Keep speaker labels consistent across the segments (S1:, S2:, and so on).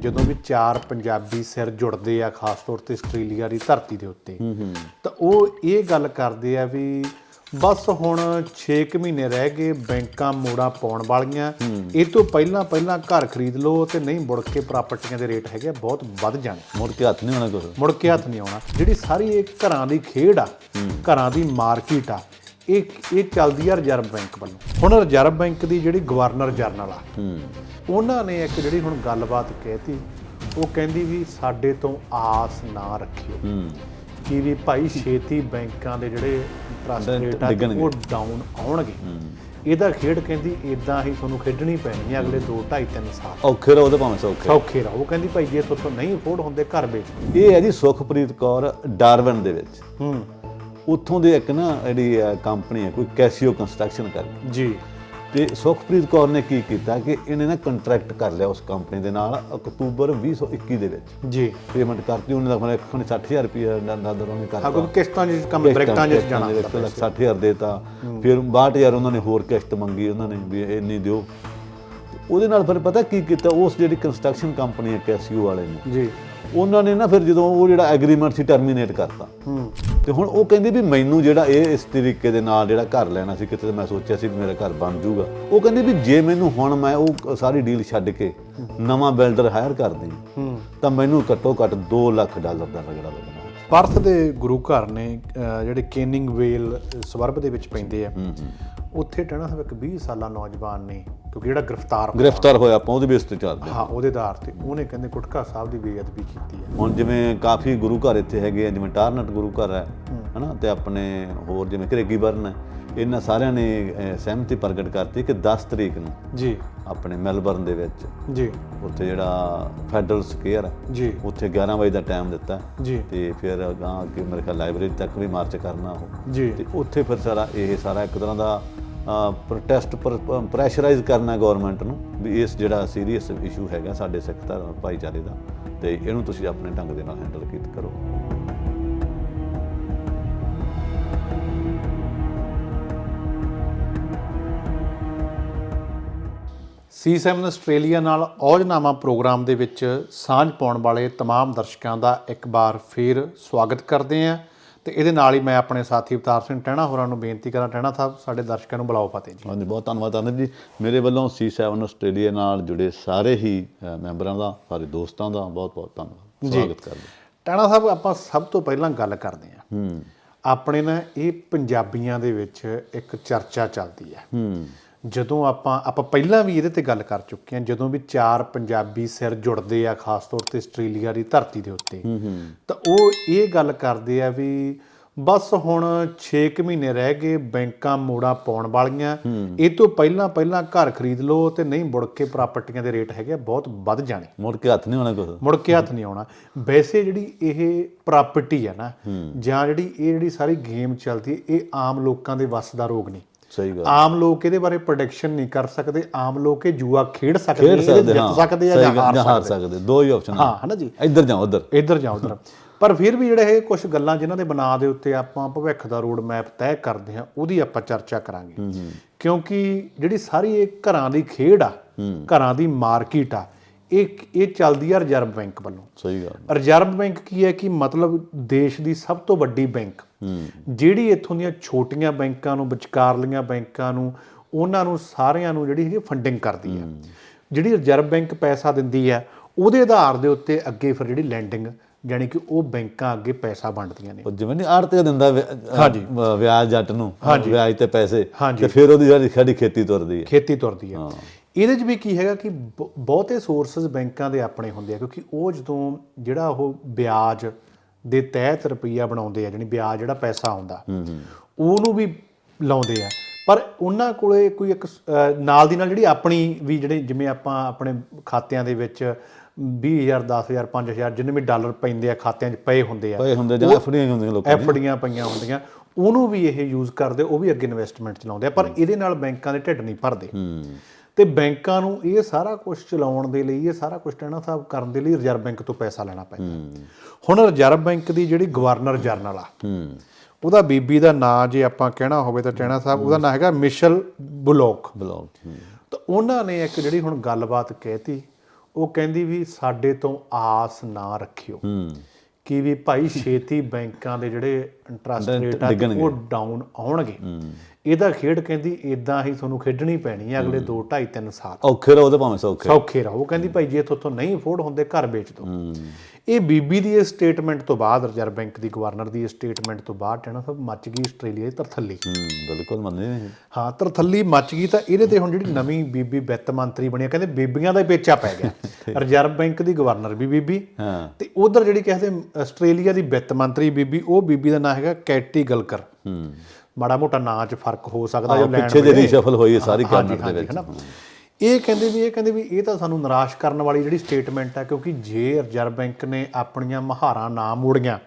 S1: ਜਦੋਂ ਵੀ ਚਾਰ ਪੰਜਾਬੀ ਸਿਰ ਜੁੜਦੇ ਆ ਖਾਸ ਤੌਰ ਤੇ ਆਸਟ੍ਰੇਲੀਆ ਦੀ ਧਰਤੀ ਦੇ ਉੱਤੇ ਤਾਂ ਉਹ ਇਹ ਗੱਲ ਕਰਦੇ ਆ ਵੀ ਬਸ ਹੁਣ 6 ਮਹੀਨੇ ਰਹਿ ਗਏ ਬੈਂਕਾਂ ਮੋੜਾਂ ਪਾਉਣ ਵਾਲੀਆਂ। ਇਹ ਤੋਂ ਪਹਿਲਾਂ ਪਹਿਲਾਂ ਘਰ ਖਰੀਦ ਲਓ ਤੇ ਨਹੀਂ ਮੁੜ ਕੇ ਪ੍ਰਾਪਰਟੀਆਂ ਦੇ ਰੇਟ ਹੈਗੇ ਬਹੁਤ ਵੱਧ ਜਾਣੇ।
S2: ਮੁੜ ਕੇ ਹੱਥ ਨਹੀਂ ਹੋਣਾ ਕੁਝ
S1: ਮੁੜ ਕੇ ਹੱਥ ਨਹੀਂ ਆਉਣਾ। ਜਿਹੜੀ ਸਾਰੀ ਇਹ ਘਰਾਂ ਦੀ ਖੇਡ ਆ ਘਰਾਂ ਦੀ ਮਾਰਕੀਟ ਆ ਇਹ ਇਹ ਚੱਲਦੀ ਆ ਰਿਜ਼ਰਵ ਬੈਂਕ ਵੱਲੋਂ। ਹੁਣ ਰਿਜ਼ਰਵ ਬੈਂਕ ਦੀ ਜਿਹੜੀ ਗਵਰਨਰ ਜਨਰਲ ਆ ਉਹਨਾਂ ਨੇ ਇੱਕ ਜਿਹੜੀ ਹੁਣ ਗੱਲਬਾਤ ਕਹਿਤੀ ਉਹ ਕਹਿੰਦੀ ਵੀ ਸਾਡੇ ਤੋਂ ਆਸ ਨਾ ਰੱਖਿਓ।
S2: ਹੂੰ।
S1: ਕਿ ਵੀ ਭਾਈ ਛੇਤੀ ਬੈਂਕਾਂ ਦੇ ਜਿਹੜੇ ਇੰਟਰਸਟ ਰੇਟ ਆ
S2: ਡਿੱਗਣਗੇ।
S1: ਉਹ ਡਾਊਨ ਆਉਣਗੇ। ਇਹਦਾ ਖੇਡ ਕਹਿੰਦੀ ਇਦਾਂ ਹੀ ਤੁਹਾਨੂੰ ਖੇਡਣੀ ਪੈਣੀ ਹੈ ਅਗਲੇ 2 2.5 3 ਸਾਲ।
S2: ਔਖੇ ਰਹੋ ਤੇ ਭਾਵੇਂ ਸੌਖੇ।
S1: ਸੌਖੇ ਰਹੋ। ਉਹ ਕਹਿੰਦੀ ਭਾਈ ਜੇ ਤੁਹਾਡੇ ਨਹੀਂ ਅਫੋਰਡ ਹੁੰਦੇ ਘਰ ਵੇਚ।
S2: ਇਹ ਹੈ ਜੀ ਸੁਖਪ੍ਰੀਤ ਕੌਰ ਡਾਰਵਨ ਦੇ ਵਿੱਚ।
S1: ਹੂੰ।
S2: ਉੱਥੋਂ ਦੇ ਇੱਕ ਨਾ ਜਿਹੜੀ ਕੰਪਨੀ ਹੈ ਕੋਈ ਕੈਸੀਓ ਕੰਸਟਰਕਸ਼ਨ ਕਰ
S1: ਜੀ।
S2: ਤੇ ਸੁਖਪ੍ਰੀਤ ਕੌਰ ਨੇ ਕੀ ਕੀਤਾ ਕਿ ਇਹਨੇ ਨਾ ਕੰਟਰੈਕਟ ਕਰ ਲਿਆ ਉਸ ਕੰਪਨੀ ਦੇ ਨਾਲ ਅਕਤੂਬਰ 2021 ਦੇ ਵਿੱਚ।
S1: ਜੀ।
S2: ਪੇਮੈਂਟ ਕਰਤੀ ਉਹਨੇ ਆਪਣੇ 60000 ਰੁਪਏ ਦਾ ਦਰ ਉਹਨੇ
S1: ਹਾਂ
S2: ਕਰਤਾ।
S1: ਕਿਉਂਕਿ ਕਿਸ਼ਤਾਂ ਜਿਸ ਕੰਮ ਬ੍ਰੇਕਾਂ ਜਿਸ ਜਾਣਾ ਹੁੰਦਾ
S2: ਇੱਕ ਲੱਖ 60000 ਦੇਤਾ। ਫਿਰ 62000 ਉਹਨਾਂ ਨੇ ਹੋਰ ਕਿਸ਼ਤ ਮੰਗੀ ਉਹਨਾਂ ਨੇ ਵੀ ਇੰਨੀ ਦਿਓ। ਉਹਦੇ ਨਾਲ ਫਿਰ ਪਤਾ ਕੀ ਕੀਤਾ? ਉਸ ਜਿਹੜੀ ਕੰਸਟਰਕਸ਼ਨ ਕੰਪਨੀ ਹੈ ਕੈਸੀਓ ਵਾਲੇ ਨੇ।
S1: ਜੀ।
S2: ਉਹਨਾਂ ਨੇ ਨਾ ਫਿਰ ਜਦੋਂ ਉਹ ਜਿਹੜਾ ਐਗਰੀਮੈਂਟ ਸੀ ਟਰਮੀਨੇਟ ਕਰਤਾ।
S1: ਹੂੰ।
S2: ਤੇ ਹੁਣ ਉਹ ਕਹਿੰਦੇ ਵੀ ਮੈਨੂੰ ਜਿਹੜਾ ਇਹ ਇਸ ਤਰੀਕੇ ਦੇ ਨਾਲ ਜਿਹੜਾ ਘਰ ਲੈਣਾ ਸੀ ਕਿਤੇ ਮੈਂ ਸੋਚਿਆ ਸੀ ਵੀ ਮੇਰਾ ਘਰ ਬਣ ਜਾਊਗਾ। ਉਹ ਕਹਿੰਦੇ ਵੀ ਜੇ ਮੈਨੂੰ ਹੁਣ ਮੈਂ ਉਹ ਸਾਰੀ ਡੀਲ ਛੱਡ ਕੇ ਨਵਾਂ ਬਿਲਡਰ ਹਾਇਰ ਕਰਦੀ ਤਾਂ ਮੈਨੂੰ ਘੱਟੋ ਘੱਟ 2 ਲੱਖ ਡਾਲਰ ਦਾ ਰਗੜਾ ਲੱਗਣਾ।
S1: ਪਰਥ ਦੇ ਗੁਰੂ ਘਰ ਨੇ ਜਿਹੜੇ ਕੇਨਿੰਗ ਵੇਲ ਸਵਰਬ ਦੇ ਵਿੱਚ ਪੈਂਦੇ ਆ ਉੱਥੇ ਟਣਾ ਸਾਹਿਬ ਇੱਕ 20 ਸਾਲਾ ਨੌਜਵਾਨ ਨੇ। ਕਿਉਂਕਿ ਜਿਹੜਾ ਗ੍ਰਿਫਤਾਰ
S2: ਗ੍ਰਿਫਤਾਰ ਹੋਇਆ ਆਪਾਂ ਉਹਦੇ ਬੇਸ ਤੇ ਚੱਲਦੇ ਹਾਂ।
S1: ਉਹਦੇ ਆਧਾਰ ਤੇ। ਉਹਨੇ ਕਹਿੰਦੇ ਗੁਟਕਾ ਸਾਹਿਬ ਦੀ ਬੇਅਦਬੀ ਕੀਤੀ ਹੈ।
S2: ਹੁਣ ਜਿਵੇਂ ਕਾਫੀ ਗੁਰੂ ਘਰ ਇੱਥੇ ਹੈਗੇ ਆ ਜਿਵੇਂ ਟਾਰਨਟ ਗੁਰੂ ਘਰ ਹੈ ਹਨਾ? ਤੇ ਆਪਣੇ ਹੋਰ ਜਿਵੇਂ ਘਰੇਗੀ ਬਰਨ ਹੈ ਇਹਨਾਂ ਸਾਰਿਆਂ ਨੇ ਸਹਿਮਤੀ ਪ੍ਰਗਟ ਕਰਤੀ ਕਿ 10 ਤਰੀਕ ਨੂੰ
S1: ਜੀ।
S2: ਆਪਣੇ ਮੈਲਬਰਨ ਦੇ ਵਿੱਚ
S1: ਜੀ।
S2: ਉੱਥੇ ਜਿਹੜਾ ਫੈਡਰਲ ਸਕੁਅਰ ਹੈ
S1: ਜੀ।
S2: ਉੱਥੇ 11 ਵਜੇ ਦਾ ਟਾਈਮ ਦਿੱਤਾ।
S1: ਜੀ।
S2: ਤੇ ਫਿਰ ਅਗਾਂਹ ਅੱਗੇ ਮੇਰੇ ਖਿਆਲ ਲਾਇਬ੍ਰੇਰੀ ਤੱਕ ਵੀ ਮਾਰਚ ਕਰਨਾ ਉਹ।
S1: ਜੀ।
S2: ਤੇ ਉੱਥੇ ਫਿਰ ਸਾਰਾ ਇਹ ਸਾਰਾ ਇੱਕ ਤਰ੍ਹਾਂ ਦਾ ਪ੍ਰੋਟੈਸਟ ਪ੍ਰੈਸ਼ਰਾਈਜ਼ ਕਰਨਾ ਗਵਰਨਮੈਂਟ ਨੂੰ ਵੀ ਇਸ ਜਿਹੜਾ ਸੀਰੀਅਸ ਇਸ਼ੂ ਹੈਗਾ ਸਾਡੇ ਸਿੱਖ ਧਰਮ ਭਾਈਚਾਰੇ ਦਾ ਤੇ ਇਹਨੂੰ ਤੁਸੀਂ ਆਪਣੇ ਢੰਗ ਦੇ ਨਾਲ ਹੈਂਡਲ ਕੀਤ ਕਰੋ
S1: ਸੀ7 ਆਸਟ੍ਰੇਲੀਆ ਨਾਲ ਔਜਨਾਮਾ ਪ੍ਰੋਗਰਾਮ ਦੇ ਵਿੱਚ ਸਾਂਝ ਪਾਉਣ ਵਾਲੇ तमाम ਦਰਸ਼ਕਾਂ ਦਾ ਇੱਕ ਵਾਰ ਫੇਰ ਸਵਾਗਤ ਕਰਦੇ ਹਾਂ ਤੇ ਇਹਦੇ ਨਾਲ ਹੀ ਮੈਂ ਆਪਣੇ ਸਾਥੀ ਅਵਤਾਰ ਸਿੰਘ ਟਹਿਣਾ ਹੋਰਾਂ ਨੂੰ ਬੇਨਤੀ ਕਰਾਂ ਟਹਿਣਾ ਸਾਹਿਬ ਸਾਡੇ ਦਰਸ਼ਕਾਂ ਨੂੰ ਬੁਲਾਓ ਫਤਿਹ ਜੀ।
S2: ਹਾਂਜੀ ਬਹੁਤ ਧੰਨਵਾਦ ਆਨੰਦ ਜੀ। ਮੇਰੇ ਵੱਲੋਂ C7 ਆਸਟ੍ਰੇਲੀਆ ਨਾਲ ਜੁੜੇ ਸਾਰੇ ਹੀ ਮੈਂਬਰਾਂ ਦਾ ਸਾਰੇ ਦੋਸਤਾਂ ਦਾ ਬਹੁਤ ਬਹੁਤ ਧੰਨਵਾਦ। ਸਵਾਗਤ ਕਰਦੇ
S1: ਟਹਿਣਾ ਸਾਹਿਬ ਆਪਾਂ ਸਭ ਤੋਂ ਪਹਿਲਾਂ ਗੱਲ ਕਰਦੇ ਹਾਂ।
S2: ਹੂੰ।
S1: ਆਪਣੇ ਨਾ ਇਹ ਪੰਜਾਬੀਆਂ ਦੇ ਵਿੱਚ ਇੱਕ ਚਰਚਾ ਚੱਲਦੀ ਹੈ।
S2: ਹੂੰ।
S1: ਜਦੋਂ ਆਪਾਂ ਆਪਾਂ ਪਹਿਲਾਂ ਵੀ ਇਹਦੇ ਤੇ ਗੱਲ ਕਰ ਚੁੱਕੇ ਹਾਂ ਜਦੋਂ ਵੀ ਚਾਰ ਪੰਜਾਬੀ ਸਿਰ ਜੁੜਦੇ ਆ ਖਾਸ ਤੌਰ ਤੇ ਆਸਟ੍ਰੇਲੀਆ ਦੀ ਧਰਤੀ ਦੇ ਉੱਤੇ ਤਾਂ ਉਹ ਇਹ ਗੱਲ ਕਰਦੇ ਆ ਵੀ ਬਸ ਹੁਣ 6 ਮਹੀਨੇ ਰਹਿ ਗਏ ਬੈਂਕਾਂ ਮੋੜਾਂ ਪਾਉਣ ਵਾਲੀਆਂ ਇਹ ਤੋਂ ਪਹਿਲਾਂ ਪਹਿਲਾਂ ਘਰ ਖਰੀਦ ਲਓ ਤੇ ਨਹੀਂ ਮੁੜ ਕੇ ਪ੍ਰਾਪਰਟੀਆਂ ਦੇ ਰੇਟ ਹੈਗੇ ਬਹੁਤ ਵੱਧ ਜਾਣੇ।
S2: ਮੁੜ ਕੇ ਹੱਥ ਨਹੀਂ ਹੋਣਾ ਕੁਝ
S1: ਮੁੜ ਕੇ ਹੱਥ ਨਹੀਂ ਆਉਣਾ। ਵੈਸੇ ਜਿਹੜੀ ਇਹ ਪ੍ਰਾਪਰਟੀ ਹੈ ਨਾ ਜਾਂ ਜਿਹੜੀ ਇਹ ਜਿਹੜੀ ਸਾਰੀ ਗੇਮ ਚੱਲਦੀ ਹੈ ਇਹ ਆਮ ਲੋਕਾਂ ਦੇ ਵੱਸ ਦਾ ਰੋਗ ਨਹੀਂ।
S2: ਸਹੀ ਗੱਲ
S1: ਆਮ ਲੋਕ ਇਹਦੇ ਬਾਰੇ ਪ੍ਰੋਡਕਸ਼ਨ ਨਹੀਂ ਕਰ ਸਕਦੇ। ਆਮ ਲੋਕ ਇਹ ਜੂਆ ਖੇਡ ਸਕਦੇ
S2: ਸਕਦੇ
S1: ਜਿੱਤ ਸਕਦੇ ਆ ਜਾਂ ਹਾਰ ਸਕਦੇ।
S2: ਦੋ ਹੀ ਆਪਸ਼ਨ
S1: ਹਾਂ ਹਨਾ ਜੀ?
S2: ਇੱਧਰ ਜਾਂ ਉੱਧਰ।
S1: ਇੱਧਰ ਜਾਂ ਉੱਧਰ। ਪਰ ਫਿਰ ਵੀ ਜਿਹੜੇ ਇਹ ਕੁਝ ਗੱਲਾਂ ਜਿਨ੍ਹਾਂ ਦੇ ਬਣਾ ਦੇ ਉੱਤੇ ਆਪਾਂ ਭਵਿੱਖ ਦਾ ਰੋਡ ਮੈਪ ਤੈਅ ਕਰਦੇ ਹਾਂ ਉਹਦੀ ਆਪਾਂ ਚਰਚਾ ਕਰਾਂਗੇ। ਕਿਉਂਕਿ ਜਿਹੜੀ ਸਾਰੀ ਇਹ ਘਰਾਂ ਦੀ ਖੇਡ ਆ ਘਰਾਂ ਦੀ ਮਾਰਕੀਟ ਆ ਇਹ ਇਹ ਚੱਲਦੀ ਆ ਰਿਜ਼ਰਵ ਬੈਂਕ ਵੱਲੋਂ।
S2: ਸਹੀ ਗੱਲ
S1: ਰਿਜ਼ਰਵ ਬੈਂਕ ਕੀ ਹੈ ਕਿ ਮਤਲਬ ਦੇਸ਼ ਦੀ ਸਭ ਤੋਂ ਵੱਡੀ ਬੈਂਕ। ਜਿਹੜੀ ਇੱਥੋਂ ਦੀਆਂ ਛੋਟੀਆਂ ਬੈਂਕਾਂ ਨੂੰ ਵਿਚਕਾਰਲੀਆਂ ਬੈਂਕਾਂ ਨੂੰ ਉਹਨਾਂ ਨੂੰ ਸਾਰਿਆਂ ਨੂੰ ਜਿਹੜੀ ਹੈਗੀ ਫੰਡਿੰਗ ਕਰਦੀ ਹੈ। ਜਿਹੜੀ ਰਿਜ਼ਰਵ ਬੈਂਕ ਪੈਸਾ ਦਿੰਦੀ ਹੈ ਉਹਦੇ ਆਧਾਰ ਦੇ ਉੱਤੇ ਅੱਗੇ ਫਿਰ ਜਿਹੜੀ ਲੈਂਡਿੰਗ ਯਾਨੀ ਕਿ ਉਹ ਬੈਂਕਾਂ ਅੱਗੇ ਪੈਸਾ ਵੰਡਦੀਆਂ ਨੇ।
S2: ਜਿਵੇਂ ਨਹੀਂ ਆੜਤੇ ਦਿੰਦਾ ਹਾਂਜੀ। ਵਿਆਜ ਜੱਟ ਨੂੰ ਵਿਆਜ ਤੇ ਪੈਸੇ। ਤੇ ਫਿਰ ਉਹਦੀ ਜਿਹੜੀ ਖੇਤੀ ਤੁਰਦੀ ਹੈ
S1: ਖੇਤੀ ਤੁਰਦੀ ਹੈ। ਇਹਦੇ 'ਚ ਵੀ ਕੀ ਹੈਗਾ ਕਿ ਬਹੁਤੇ ਸੋਰਸਸ ਬੈਂਕਾਂ ਦੇ ਆਪਣੇ ਹੁੰਦੇ ਆ ਕਿਉਂਕਿ ਉਹ ਜਦੋਂ ਜਿਹੜਾ ਉਹ ਵਿਆਜ ਦੇ ਤਹਿਤ ਰੁਪਈਆ ਬਣਾਉਂਦੇ ਆ ਜਾਨੀ ਵਿਆਜ ਜਿਹੜਾ ਪੈਸਾ ਆਉਂਦਾ ਉਹਨੂੰ ਵੀ ਲਾਉਂਦੇ ਆ। ਪਰ ਉਹਨਾਂ ਕੋਲੇ ਕੋਈ ਇੱਕ ਨਾਲ ਦੀ ਨਾਲ ਜਿਹੜੀ ਆਪਣੀ ਵੀ ਜਿਹੜੇ ਜਿਵੇਂ ਆਪਾਂ ਆਪਣੇ ਖਾਤਿਆਂ ਦੇ ਵਿੱਚ 20000 10000 5000 ਜਿੰਨੇ ਵੀ ਡਾਲਰ ਪੈਂਦੇ ਆ ਖਾਤਿਆਂ 'ਚ ਪਏ ਹੁੰਦੇ ਆ
S2: ਪਏ ਹੁੰਦੇ ਜਾਂ ਐਫਡੀਆਂ ਹੁੰਦੀਆਂ ਲੋਕਾਂ
S1: ਐਫਡੀਆਂ ਪਈਆਂ ਹੁੰਦੀਆਂ ਉਹਨੂੰ ਵੀ ਇਹ ਯੂਜ਼ ਕਰਦੇ ਉਹ ਵੀ ਅੱਗੇ ਇਨਵੈਸਟਮੈਂਟ ਚਲਾਉਂਦੇ ਆ ਪਰ ਇਹਦੇ ਨਾਲ ਬੈਂਕਾਂ ਦੇ ਢਿੱਡ ਨਹੀਂ ਭਰਦੇ।
S2: ਹੂੰ।
S1: ਤੇ ਬੈਂਕਾਂ ਨੂੰ ਇਹ ਸਾਰਾ ਕੁਝ ਚਲਾਉਣ ਦੇ ਲਈ ਇਹ ਸਾਰਾ ਕੁਝ ਟਹਿਣਾ ਸਾਹਿਬ ਕਰਨ ਦੇ ਲਈ ਰਿਜ਼ਰਵ ਬੈਂਕ ਤੋਂ ਪੈਸਾ ਲੈਣਾ ਪੈਂਦਾ। ਹੁਣ ਰਿਜ਼ਰਵ ਬੈਂਕ ਦੀ ਜਿਹੜੀ ਗਵਰਨਰ ਜਨਰਲ ਆ ਉਹਦਾ ਬੀਬੀ ਦਾ ਨਾਂ ਜੇ ਆਪਾਂ ਕਹਿਣਾ ਹੋਵੇ ਤਾਂ ਟਹਿਣਾ ਸਾਹਿਬ ਉਹਦਾ ਨਾਂ ਹੈਗਾ ਮਿਸ਼ਲ ਬੁਲੋਕ।
S2: ਬਲੌਗ ਹੂੰ।
S1: ਤਾਂ ਉਹਨਾਂ ਨੇ ਇੱਕ ਜਿਹੜੀ ਹੁਣ ਗੱਲਬਾਤ ਕਹਿਤੀ ਉਹ ਕਹਿੰਦੀ ਵੀ ਸਾਡੇ ਤੋਂ ਆਸ ਨਾ ਰੱਖਿਓ। ਕਿ ਵੀ ਭਾਈ ਛੇਤੀ ਬੈਂਕਾਂ ਦੇ ਜਿਹੜੇ ਇੰਟਰਸਟ ਰੇਟ ਆ। ਉਹ ਡਾਊਨ ਆਉਣਗੇ। ਇਹਦਾ ਖੇਡ ਕਹਿੰਦੀ ਇਦਾਂ ਹੀ ਤੁਹਾਨੂੰ ਖੇਡਣੀ ਪੈਣੀ ਹੈ ਅਗਲੇ 2 2.5 3 ਸਾਲ।
S2: ਔਖੇ ਰਹੋ ਤੇ ਭਾਵੇਂ ਸੌਖੇ।
S1: ਸੌਖੇ ਰਹੋ। ਕਹਿੰਦੀ ਭਾਈ ਜੇ ਤੁਹਾਥੋਂ ਨਹੀਂ ਅਫੋਰਡ ਹੁੰਦੇ ਘਰ ਵੇਚ ਦਿਓ ਇਹ ਬੀਬੀ ਦੀ ਇਹ ਸਟੇਟਮੈਂਟ ਤੋਂ ਬਾਅਦ ਰਿਜ਼ਰਵ ਬੈਂਕ ਦੀ ਗਵਰਨਰ ਦੀ ਇਹ ਸਟੇਟਮੈਂਟ ਤੋਂ ਬਾਅਦ ਟੈਣਾ ਸਾਹਿਬ ਮੱਚ ਗਈ ਆਸਟ੍ਰੇਲੀਆ ਦੀ ਤਰਥੱਲੀ।
S2: ਬਿਲਕੁਲ ਮੰਨਦੇ ਨੇ
S1: ਹਾਂ ਤਰਥੱਲੀ ਮੱਚ ਗਈ ਤਾਂ ਇਹਦੇ ਤੇ ਹੁਣ ਜਿਹੜੀ ਨਵੀਂ ਬੀਬੀ ਵਿੱਤ ਮੰਤਰੀ ਬਣੀ ਕਹਿੰਦੇ ਬੀਬੀਆਂ ਦਾ ਹੀ ਪੇਚਾ ਪੈ ਗਿਆ। ਰਿਜ਼ਰਵ ਬੈਂਕ ਦੀ ਗਵਰਨਰ ਵੀ ਬੀਬੀ
S2: ਹਾਂ।
S1: ਤੇ ਉਧਰ ਜਿਹੜੀ ਕਹਿੰਦੇ ਆਸਟ੍ਰੇਲੀਆ ਦੀ ਵਿੱਤ ਮੰਤਰੀ ਬੀਬੀ ਉਹ ਬੀਬੀ ਦਾ ਨਾਂ ਹੈਗਾ ਕੈਟੀ ਗਲਕਰ।
S2: ਹੂੰ।
S1: ਮਾੜਾ ਮੋਟਾ ਨਾਂ 'ਚ ਫ਼ਰਕ ਹੋ ਸਕਦਾ ਜੋ ਲੈਣ
S2: ਪਿੱਛੇ ਜੇ ਰੀਸ਼ਫਲ ਹੋਈ ਹੈ ਸਾਰੀ ਕੈਬਨਿਟ ਦੇ ਵਿੱਚ।
S1: ਇਹ ਕਹਿੰਦੇ ਵੀ ਇਹ ਕਹਿੰਦੇ ਵੀ ਇਹ ਤਾਂ ਸਾਨੂੰ ਨਿਰਾਸ਼ ਕਰਨ ਵਾਲੀ ਜਿਹੜੀ ਸਟੇਟਮੈਂਟ ਹੈ ਕਿਉਂਕਿ ਜੇ ਰਿਜ਼ਰਵ ਬੈਂਕ ਨੇ ਆਪਣੀਆਂ ਮਹਾਰਾਂ ਨਾ ਮੋੜੀਆਂ